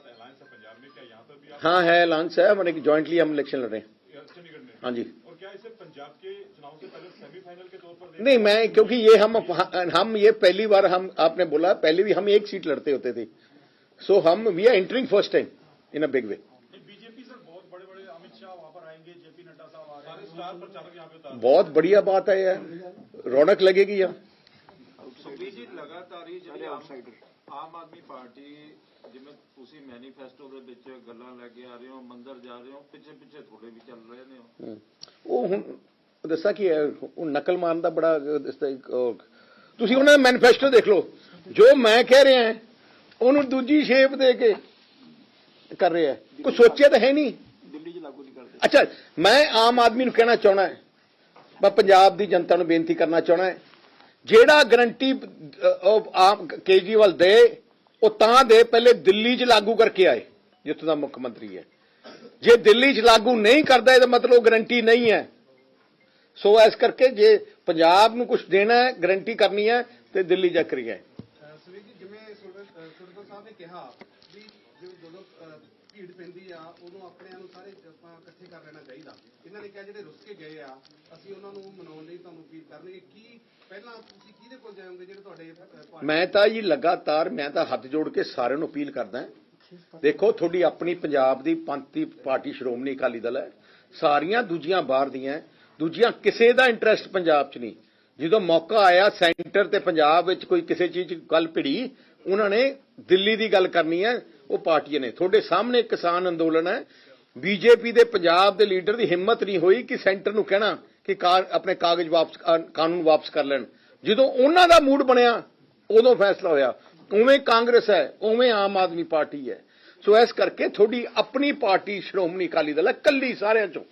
हाँ है अलायंस है मैंने ज्वाइंटली हम इलेक्शन लड़ रहे हैं। चंडीगढ़ में? हाँ जी। और क्या इसे पंजाब के चुनाव से पहले सेमीफाइनल के तौर पर नहीं मैं क्योंकि ये हम हम ये पहली बार हम आपने बोला पहले भी हम एक सीट लड़ते होते थे। सो हम we are entering first time in a big way बहुत बढ़िया बात है यार। ਰੌਣਕ ਲੱਗੇਗੀ ਆ ਸੁਖਬੀਰ ਲਗਾਤਾਰ ਹੀ ਜਿਹੜੇ ਆਮ ਆਦਮੀ ਪਾਰਟੀ ਜਿਵੇਂ ਤੁਸੀਂ ਮੈਨੀਫੈਸਟੋ ਦੇ ਵਿੱਚ ਗੱਲਾਂ ਲੈ ਕੇ ਆ ਰਹੇ ਹੋ ਮੰਦਰ ਜਾ ਰਹੇ ਹੋ ਪਿੱਛੇ ਪਿੱਛੇ ਥੋੜੇ ਵੀ ਚੱਲ ਰਹੇ ਨੇ ਉਹ। ਹੁਣ ਦੱਸਾਂ ਕੀ ਉਹ ਨਕਲ ਮਾਰਨ ਦਾ ਬੜਾ ਤੁਸੀਂ ਉਹਨਾਂ ਦਾ ਮੈਨੀਫੈਸਟੋ ਦੇਖ ਲਓ। ਜੋ ਮੈਂ ਕਹਿ ਰਿਹਾ ਉਹਨੂੰ ਦੂਜੀ ਸ਼ੇਪ ਦੇ ਕੇ ਕਰ ਰਿਹਾ ਕੋਈ ਸੋਚਿਆ ਤਾਂ ਹੈ ਨਹੀਂ? ਦਿੱਲੀ 'ਚ ਲਾਗੂ ਨਹੀਂ ਕਰਦੇ। ਅੱਛਾ ਮੈਂ ਆਮ ਆਦਮੀ ਨੂੰ ਕਹਿਣਾ ਚਾਹਣਾ ਹੈ ਮੈਂ ਪੰਜਾਬ ਦੀ ਜਨਤਾ ਨੂੰ ਬੇਨਤੀ ਕਰਨਾ ਚਾਹਣਾ ਹੈ, ਜਿਹੜਾ ਗਰੰਟੀ ਆਮ ਕੇਜਰੀਵਾਲ ਦੇ, ਉਹ ਤਾਂ ਦੇ, ਪਹਿਲੇ ਦਿੱਲੀ 'ਚ ਲਾਗੂ ਕਰਕੇ ਆਏ, ਜਿੱਥੋਂ ਦਾ ਮੁੱਖ ਮੰਤਰੀ ਹੈ। ਜੇ ਦਿੱਲੀ 'ਚ ਲਾਗੂ ਨਹੀਂ ਕਰਦਾ, ਇਹਦਾ ਮਤਲਬ ਗਰੰਟੀ ਨਹੀਂ ਹੈ। ਸੋ ਇਸ ਕਰਕੇ ਜੇ ਪੰਜਾਬ ਨੂੰ ਕੁਝ ਦੇਣਾ ਹੈ ਗਰੰਟੀ ਕਰਨੀ ਹੈ, ਤੇ ਦਿੱਲੀ ਜਾ ਕਰੀ ਹੈ ਜਿਵੇਂ ਸੁਰਜੀਤ ਸਾਹਿਬ ਨੇ ਕਿਹਾ ਵੀ ਜਦੋਂ ਭੀੜ ਪੈਂਦੀ ਆ, ਉਦੋਂ ਆਪਣਿਆਂ ਨੂੰ ਸਾਰੇ ਆਪਾਂ ਇਕੱਠੇ ਕਰ ਲੈਣਾ ਚਾਹੀਦਾ। ਇਹਨਾਂ ਨੇ ਕਿਹਾ ਜਿਹੜੇ ਰੁੱਸ ਕੇ ਗਏ ਆ, ਅਸੀਂ ਉਹਨਾਂ ਨੂੰ ਮਨਾਉਣ ਲਈ ਤੁਹਾਨੂੰ ਅਪੀਲ ਕਰਨਗੇ। ਕੀ ਪਹਿਲਾਂ ਤੁਸੀਂ ਕਿਹਦੇ ਕੋਲ ਜਾਓਗੇ ਜਿਹੜੇ ਤੁਹਾਡੇ ਮੈਂ ਤਾਂ ਜੀ ਲਗਾਤਾਰ, ਮੈਂ ਤਾਂ ਹੱਥ ਜੋੜ ਕੇ ਸਾਰਿਆਂ ਨੂੰ ਅਪੀਲ ਕਰਦਾ ਦੇਖੋ, ਤੁਹਾਡੀ ਆਪਣੀ ਪੰਜਾਬ ਦੀ ਪੰਥੀ ਪਾਰਟੀ ਸ਼੍ਰੋਮਣੀ ਅਕਾਲੀ ਦਲ ਹੈ। ਸਾਰੀਆਂ ਦੂਜੀਆਂ ਬਾਹਰ ਦੀਆਂ ਦੂਜੀਆਂ ਕਿਸੇ ਦਾ ਇੰਟਰਸਟ ਪੰਜਾਬ 'ਚ ਨਹੀਂ। ਜਦੋਂ ਮੌਕਾ ਆਇਆ ਸੈਂਟਰ ਤੇ ਪੰਜਾਬ ਵਿੱਚ ਕੋਈ ਕਿਸੇ ਚੀਜ਼ 'ਚ ਗੱਲ ਭਿੜੀ, ਉਹਨਾਂ ਨੇ ਦਿੱਲੀ ਦੀ ਗੱਲ ਕਰਨੀ ਹੈ। ਉਹ ਪਾਰਟੀਆਂ ਨੇ। ਤੁਹਾਡੇ ਸਾਹਮਣੇ ਕਿਸਾਨ ਅੰਦੋਲਨ ਹੈ। ਬੀਜੇਪੀ ਦੇ ਪੰਜਾਬ ਦੇ ਲੀਡਰ ਦੀ ਹਿੰਮਤ ਨਹੀਂ ਹੋਈ ਕਿ ਸੈਂਟਰ ਨੂੰ ਕਹਿਣਾ ਕਿ ਆਪਣੇ ਕਾਗਜ਼ ਵਾਪਸ ਕਾਨੂੰਨ ਵਾਪਸ ਕਰ ਲੈਣ। ਜਦੋਂ ਉਹਨਾਂ ਦਾ ਮੂਡ ਬਣਿਆ, ਉਦੋਂ ਫੈਸਲਾ ਹੋਇਆ। ਉਵੇਂ ਕਾਂਗਰਸ ਹੈ, ਉਵੇਂ ਆਮ ਆਦਮੀ ਪਾਰਟੀ ਹੈ। ਸੋ ਇਸ ਕਰਕੇ ਤੁਹਾਡੀ ਆਪਣੀ ਪਾਰਟੀ ਸ਼੍ਰੋਮਣੀ ਅਕਾਲੀ ਦਲ ਹੈ, ਕੱਲੀ ਸਾਰਿਆਂ ਚੋਂ।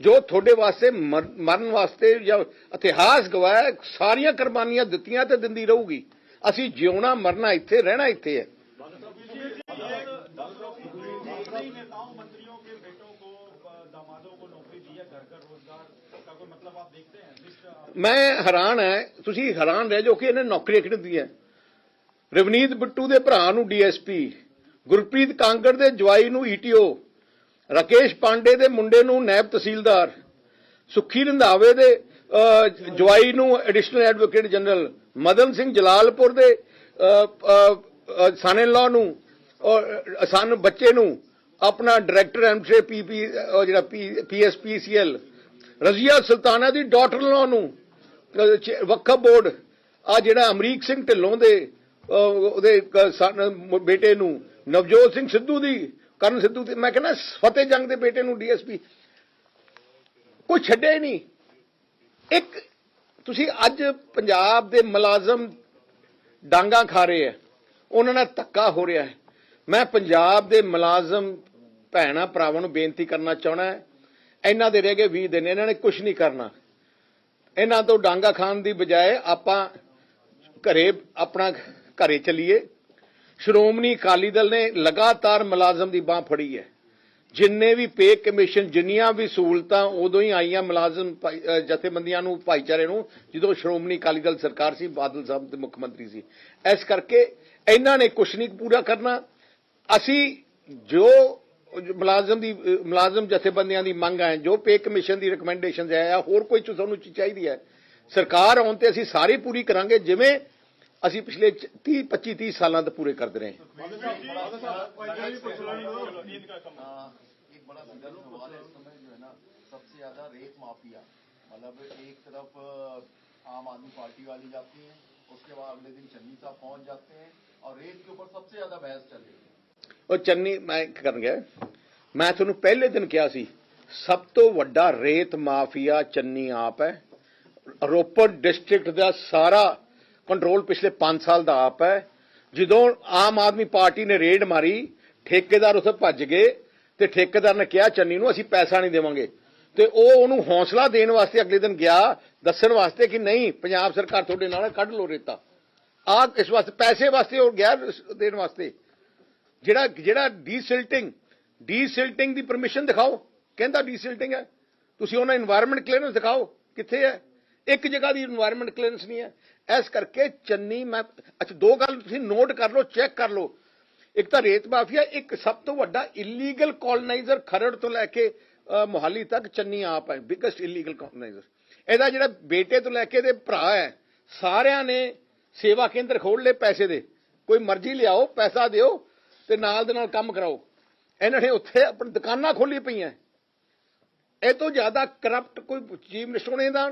ਜੋ ਤੁਹਾਡੇ ਵਾਸਤੇ ਮਰਨ ਵਾਸਤੇ ਜਾਂ ਇਤਿਹਾਸ ਗਵਾਇਆ ਸਾਰੀਆਂ ਕੁਰਬਾਨੀਆਂ ਦਿੱਤੀਆਂ ਤੇ ਦਿੰਦੀ ਰਹੂਗੀ। ਅਸੀਂ ਜਿਉਣਾ, ਮਰਨਾ ਇੱਥੇ, ਰਹਿਣਾ ਇੱਥੇ ਹੈ। ਮੈਂ ਹੈਰਾਨ ਹੈ, ਤੁਸੀਂ ਹੈਰਾਨ ਰਹਿ ਜੋ ਕਿ ਇਹਨੇ ਨੌਕਰੀਆਂ ਕਿਹਨੂੰ ਦਿੱਤੀਆਂ? ਰਵਨੀਤ ਬਿੱਟੂ ਦੇ ਭਰਾ ਨੂੰ ਡੀਐਸਪੀ, ਗੁਰਪ੍ਰੀਤ ਕਾਂਗੜ ਦੇ ਜਵਾਈ ਨੂੰ ਈਟੀਓ ਰਾਕੇਸ਼ ਪਾਂਡੇ ਦੇ ਮੁੰਡੇ ਨੂੰ ਨਾਇਬ ਤਹਿਸੀਲਦਾਰ, ਸੁੱਖੀ ਰੰਧਾਵੇ ਦੇ ਜਵਾਈ ਨੂੰ additional advocate general, Madan Singh Jalalpur ਦੇ ਸਾਨੇ ਲਾ ਨੂੰ ਔਰ ਸਾਨੂੰ ਬੱਚੇ ਨੂੰ, ਆਪਣਾ ਡਾਇਰੈਕਟਰ ਐਮਸੇ ਪੀਪੀ ਜਿਹੜਾ ਪੀਐਸਪੀਸੀਐਲ ਰਜ਼ੀਆ ਸੁਲਤਾਨਾ ਦੀ ਡਾਟਰ ਲਾ ਨੂੰ ਅਹ, ਵਕਫ ਬੋਰਡ ਆ ਜਿਹੜਾ ਅਮਰੀਕ ਸਿੰਘ ਢਿੱਲੋਂ ਦੇ ਉਹਦੇ ਬੇਟੇ ਨੂੰ ਨਵਜੋਤ ਸਿੰਘ ਸਿੱਧੂ ਦੀ ਕਰਨ ਸਿੱਧੂ ਤੇ ਮੈਂ ਕਹਿੰਦਾ ਫਤਿਹ ਜੰਗ ਦੇ ਬੇਟੇ ਨੂੰ ਡੀਐਸਪੀ। ਕੋਈ ਛੱਡਿਆ ਹੀ ਨਹੀਂ। ਇੱਕ ਤੁਸੀਂ ਅੱਜ ਪੰਜਾਬ ਦੇ ਮੁਲਾਜ਼ਮ ਡਾਂਗਾ ਖਾ ਰਹੇ ਹੈ ਉਹਨਾਂ ਨਾਲ ਧੱਕਾ ਹੋ ਰਿਹਾ ਹੈ। ਮੈਂ ਪੰਜਾਬ ਦੇ ਮੁਲਾਜ਼ਮ ਭੈਣਾਂ ਭਰਾਵਾਂ ਨੂੰ ਬੇਨਤੀ ਕਰਨਾ ਚਾਹਣਾ ਹੈ ਇਹਨਾਂ ਦੇ ਰਹਿ ਗਏ 20 ਦਿਨ, ਇਹਨਾਂ ਨੇ ਕੁਝ ਨਹੀਂ ਕਰਨਾ। ਇਹਨਾਂ ਤੋਂ ਡਾਂਗਾ ਖਾਣ ਦੀ ਬਜਾਏ ਆਪਾਂ ਘਰੇ, ਆਪਣਾ ਘਰੇ ਚੱਲੀਏ। ਸ਼੍ਰੋਮਣੀ ਅਕਾਲੀ ਦਲ ਨੇ ਲਗਾਤਾਰ ਮੁਲਾਜ਼ਮ ਦੀ ਬਾਹ ਫੜੀ ਹੈ। ਜਿੰਨੇ ਵੀ ਪੇ ਕਮਿਸ਼ਨ, ਜਿੰਨੀਆਂ ਵੀ ਸਹੂਲਤਾਂ, ਉਦੋਂ ਹੀ ਆਈਆਂ ਮੁਲਾਜ਼ਮ ਜਥੇਬੰਦੀਆਂ ਨੂੰ, ਭਾਈਚਾਰੇ ਨੂੰ, ਜਦੋਂ ਸ਼੍ਰੋਮਣੀ ਅਕਾਲੀ ਦਲ ਸਰਕਾਰ ਸੀ, ਬਾਦਲ ਸਾਹਿਬ ਦੇ ਮੁੱਖ ਮੰਤਰੀ ਸੀ। ਇਸ ਕਰਕੇ ਇਹਨਾਂ ਨੇ ਕੁਛ ਨਹੀਂ ਪੂਰਾ ਕਰਨਾ। ਅਸੀਂ ਜੋ ਮੁਲਾਜ਼ਮ ਦੀ ਅਹ ਮੁਲਾਜ਼ਮ ਜਥੇਬੰਦੀਆਂ ਦੀ ਮੰਗ ਹੈ ਜੋ ਪੇ ਕਮਿਸ਼ਨ ਦੀ ਰਿਕਮੈਂਡੇਸ਼ਨਸ ਹੈ ਜਾਂ ਹੋਰ ਕੋਈ ਚੀਜ਼ ਸਾਨੂੰ ਚੀਜ਼ ਚਾਹੀਦੀ ਹੈ ਸਰਕਾਰ ਆਉਣ ਤੇ ਅਸੀਂ ਸਾਰੀ ਪੂਰੀ ਕਰਾਂਗੇ ਜਿਵੇਂ ਅਸੀਂ ਪਿਛਲੇ 30 25 30 ਸਾਲਾਂ ਤੋਂ ਪੂਰੇ ਕਰਦੇ ਰਹੇ ਹਾਂ एक बड़ा सीधा सवाल है इस समय जो है ना सबसे ज्यादा रेत माफिया मतलब एक तरफ अ, आम आदमी पार्टी वाली जाती है उसके बाद अगले दिन चन्नी साहब पहुंच जाते हैं और रेत के ऊपर सबसे ज्यादा बहस चल रही है ਉਹ ਚੰਨੀ, ਮੈਂ ਕਰਨ ਗਿਆ। ਮੈਂ ਤੁਹਾਨੂੰ ਪਹਿਲੇ ਦਿਨ ਕਿਹਾ ਸੀ, ਸਭ ਤੋਂ ਵੱਡਾ ਰੇਤ ਮਾਫੀਆ ਚੰਨੀ ਆਪ ਹੈ। ਰੋਪੜ ਡਿਸਟ੍ਰਿਕਟ ਦਾ ਸਾਰਾ ਕੰਟਰੋਲ ਪਿਛਲੇ 5 ਸਾਲ ਦਾ ਆਪ ਹੈ। ਜਦੋਂ ਆਮ ਆਦਮੀ ਪਾਰਟੀ ਨੇ ਰੇਡ ਮਾਰੀ, ਠੇਕੇਦਾਰ ਉੱਥੇ ਭੱਜ ਗਏ ਤੇ ਠੇਕੇਦਾਰ ਨੇ ਕਿਹਾ, ਚੰਨੀ ਨੂੰ ਅਸੀਂ ਪੈਸਾ ਨਹੀਂ ਦੇਵਾਂਗੇ। ਤੇ ਉਹ ਉਹਨੂੰ ਹੌਸਲਾ ਦੇਣ ਵਾਸਤੇ ਅਗਲੇ ਦਿਨ ਗਿਆ, ਦੱਸਣ ਵਾਸਤੇ ਕਿ ਨਹੀਂ, ਪੰਜਾਬ ਸਰਕਾਰ ਤੁਹਾਡੇ ਨਾਲ ਕੱਢ ਲੋ ਰੇਤਾ। ਆ ਇਸ ਵਾਸਤੇ, ਪੈਸੇ ਵਾਸਤੇ ਉਹ ਗਿਆ ਦੇਣ ਵਾਸਤੇ। ਜਿਹੜਾ ਜਿਹੜਾ ਡੀਸਿਲਟਿੰਗ ਡੀਸਿਲਟਿੰਗ ਦੀ ਪਰਮਿਸ਼ਨ ਦਿਖਾਓ। ਕਹਿੰਦਾ ਡੀਸਿਲਟਿੰਗ ਹੈ। ਤੁਸੀਂ ਉਹਨਾਂ এনवायरमेंट ਕਲੀਅਰੈਂਸ ਦਿਖਾਓ। ਕਿੱਥੇ ਹੈ? ਇੱਕ ਜਗ੍ਹਾ ਦੀ এনवायरमेंट ਕਲੀਅਰੈਂਸ ਨਹੀਂ ਹੈ। ਇਸ ਕਰਕੇ ਚੰਨੀ ਮੈਂ, ਅੱਛਾ, ਦੋ ਗੱਲ ਤੁਸੀਂ ਨੋਟ ਕਰ ਲਓ ਚੈੱਕ ਕਰ ਲਓ। ਇੱਕ ਤਾਂ ਰੇਤ ਮਾਫੀਆ, ਇੱਕ ਸਭ ਤੋਂ ਵੱਡਾ ਇਲੀਗਲ ਕਲੋਨਾਈਜ਼ਰ ਖਰੜ ਤੋਂ ਲੈ ਕੇ ਮੁਹਾਲੀ ਤੱਕ ਚੰਨੀ ਆਪ ਹੈ ਬਿਗੇਸਟ ਇਲੀਗਲ ਕਲੋਨਾਈਜ਼ਰ ਇਹਦਾ ਜਿਹੜਾ ਬੇਟੇ ਤੋਂ ਲੈ ਕੇ ਇਹਦੇ ਭਰਾ ਹੈ, ਸਾਰਿਆਂ ਨੇ ਸੇਵਾ ਕੇਂਦਰ ਖੋਲ੍ਹ ਲਏ ਪੈਸੇ ਦੇ। ਕੋਈ ਮਰਜ਼ੀ ਲਿਆਓ, ਪੈਸਾ ਦਿਓ ਤੇ ਨਾਲ ਦੇ ਨਾਲ ਕੰਮ ਕਰਾਓ। ਇਹਨਾਂ ਨੇ ਉੱਥੇ ਆਪਣੀ ਦੁਕਾਨਾਂ ਖੋਲੀ ਪਈਆਂ। ਇਹ ਤੋਂ ਜ਼ਿਆਦਾ ਕਰਪਟ ਕੋਈ ਚੀਫ ਮਿਨਿਸਟਰ ਹੋਣੇ ਦਾ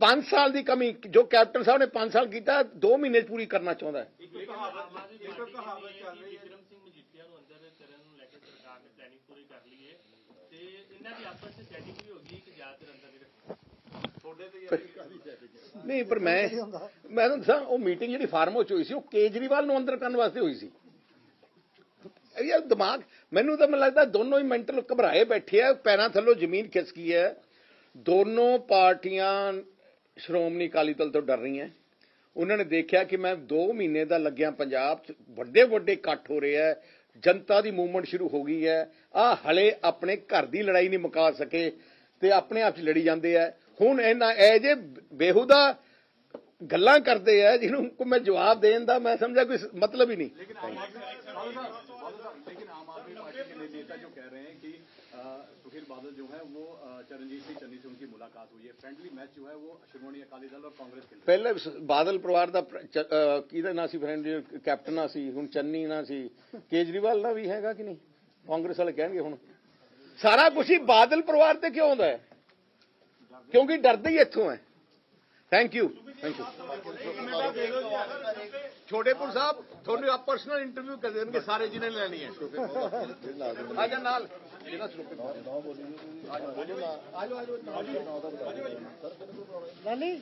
5 ਸਾਲ ਦੀ ਕਮੀ ਜੋ ਕੈਪਟਨ ਸਾਹਿਬ ਨੇ 5 ਸਾਲ ਕੀਤਾ 2 ਮਹੀਨੇ 'ਚ ਪੂਰੀ ਕਰਨਾ ਚਾਹੁੰਦਾ ਹੈ। ਇੱਕ ਕਹਾਵਤ ਇੱਕ ਕਹਾਵਤ ਚੱਲ ਰਹੀ ਹੈ। ਵਿਕਰਮ ਸਿੰਘ ਮਜੀਠੀਆ ਨੂੰ ਅੰਦਰ ਕਰਨ ਨੂੰ ਲੈ ਕੇ ਸਰਕਾਰ ਨੇ ਪਲੈਨਿੰਗ ਪੂਰੀ ਕਰ ਲਈ ਹੈ। ਤੇ ਇਹਨਾਂ ਦੀ ਆਪਸ ਵਿੱਚ ਸੈਟਿੰਗ ਵੀ ਹੋ ਗਈ ਕਿ ਜ਼ਿਆਦਾਤਰ ਅੰਦਰ ਨਹੀਂ ਰੱਖਣਾ ਤੁਹਾਡੇ ਤੇ ਨਹੀਂ ਪਰ ਮੈਂ ਮੈਂ ਤੁਹਾਨੂੰ ਦੱਸਾਂ ਉਹ ਮੀਟਿੰਗ ਜਿਹੜੀ ਫਾਰਮ ਹਾਊਸ 'ਚ ਹੋਈ ਸੀ ਉਹ ਕੇਜਰੀਵਾਲ ਨੂੰ ਅੰਦਰ ਕਰਨ ਵਾਸਤੇ ਹੋਈ ਸੀ। ਯਾਰ ਦਿਮਾਗ, ਮੈਨੂੰ ਤਾਂ ਮੈਨੂੰ ਲੱਗਦਾ ਦੋਨੋਂ ਹੀ ਮੈਂਟਲ ਘਬਰਾਏ ਬੈਠੇ ਆ, ਪੈਰਾਂ ਥੱਲੋਂ ਜ਼ਮੀਨ ਖਿਸਕੀ ਹੈ। ਦੋਨੋਂ ਪਾਰਟੀਆਂ ਸ਼੍ਰੋਮਣੀ ਅਕਾਲੀ ਦਲ ਤੋਂ ਡਰ ਰਹੀਆਂ। ਉਹਨਾਂ ਨੇ ਦੇਖਿਆ ਕਿ ਮੈਂ 2 ਮਹੀਨੇ ਦਾ ਲੱਗਿਆ ਪੰਜਾਬ 'ਚ ਵੱਡੇ ਵੱਡੇ ਇਕੱਠ ਹੋ ਰਹੇ ਹੈ, ਜਨਤਾ ਦੀ ਮੂਵਮੈਂਟ ਸ਼ੁਰੂ ਹੋ ਗਈ ਹੈ। ਆ ਹਲੇ ਆਪਣੇ ਘਰ ਦੀ ਲੜਾਈ ਨਹੀਂ ਮੁਕਾ ਸਕੇ ਤੇ ਆਪਣੇ ਆਪ 'ਚ ਲੜੀ ਜਾਂਦੇ ਆ ਹੁਣ ਇਹਨਾਂ ਇਹ ਜੇ ਬੇਹੂਦਾ ਗੱਲਾਂ ਕਰਦੇ ਆ ਜਿਹਨੂੰ ਕੋਈ ਮੈਂ ਜਵਾਬ ਦੇਣ ਦਾ ਮੈਂ ਸਮਝਿਆ ਕੋਈ ਮਤਲਬ ਹੀ ਨਹੀਂ। लेकिन आम आदमी लेकिन आम आदमी पार्टी के नेता जो कह रहे हैं कि अ, सुखबीर बादल जो है वो अ, चरणजीत सिंह चन्नी से उनकी मुलाकात हुई है फ्रेंडली मैच जो है वो श्रोमणी अकाली दल और कांग्रेस के लिए ਪਹਿਲੇ ਸ- ਬਾਦਲ ਪਰਿਵਾਰ ਦਾ ਪ੍ਰ- ਚ- ਅਹ ਕਿਹਦਾ ਨਾਂ ਸੀ ਫਰੈਂਡ ਕੈਪਟਨ ਨਾ ਸੀ ਹੁਣ ਚੰਨੀ ਨਾ ਸੀ ਕੇਜਰੀਵਾਲ ਦਾ ਵੀ ਹੈਗਾ ਕਿ ਨਹੀਂ ਕਾਂਗਰਸ ਵਾਲੇ ਕਹਿਣਗੇ ਹੁਣ ਸਾਰਾ ਕੁਝ ਹੀ ਬਾਦਲ ਪਰਿਵਾਰ ਤੇ ਕਿਉਂ ਹੁੰਦਾ ਹੈ ਕਿਉਂਕਿ ਡਰਦੇ ਹੀ ਇੱਥੋਂ ਹੈ thank you thank you Chhotepur Sahib ਤੁਹਾਨੂੰ ਆਪ ਪਰਸਨਲ ਇੰਟਰਵਿਊ ਕਰ ਦੇਣਗੇ ਸਾਰੇ ਜਿਹਨੇ ਲੈਣੀ ਹੈ ਆ ਜਾ ਨਾਲ ਜਿਹੜਾ ਲਾਲੀ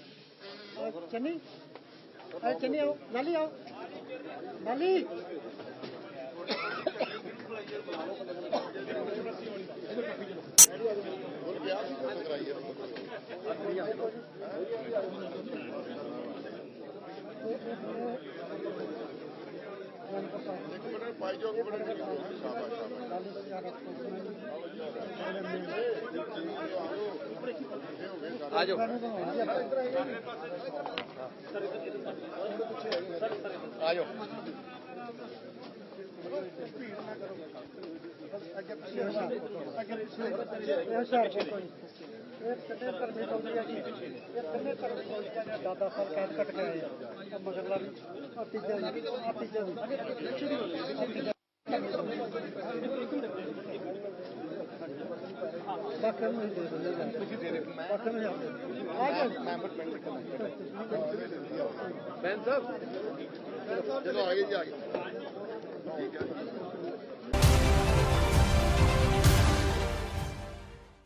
ਅ, ਚੰਨੀ ਅ, ਚੰਨੀ ਆਓ ਲਾਲੀ ਆਓ ਲਾਲੀ ਆ ਜਾਓ ਦਾਦਾ ਸਾਹਿਬ ਕੈਦ ਕੱਟ ਕੇ ਆ ਮਗਰਲਾ ਵੀ ਆ ਤੀਜਾ ਵੀ ਆ ਤੀਜਾ ਬਾਕੀ ਨੂੰ ਦੇ ਦਿੰਦੇ ਤੁਸੀਂ ਦੇ ਦੇ ਮੈਂ ਬਾਕੀ ਨੂੰ ਆ ਗਿਆ ਮੈਂਬਰ ਬੈਨ ਸਾਹਿਬ ਚਲੋ ਆਗੇ ਜੀ ਆਗੇ ਠੀਕ ਹੈ।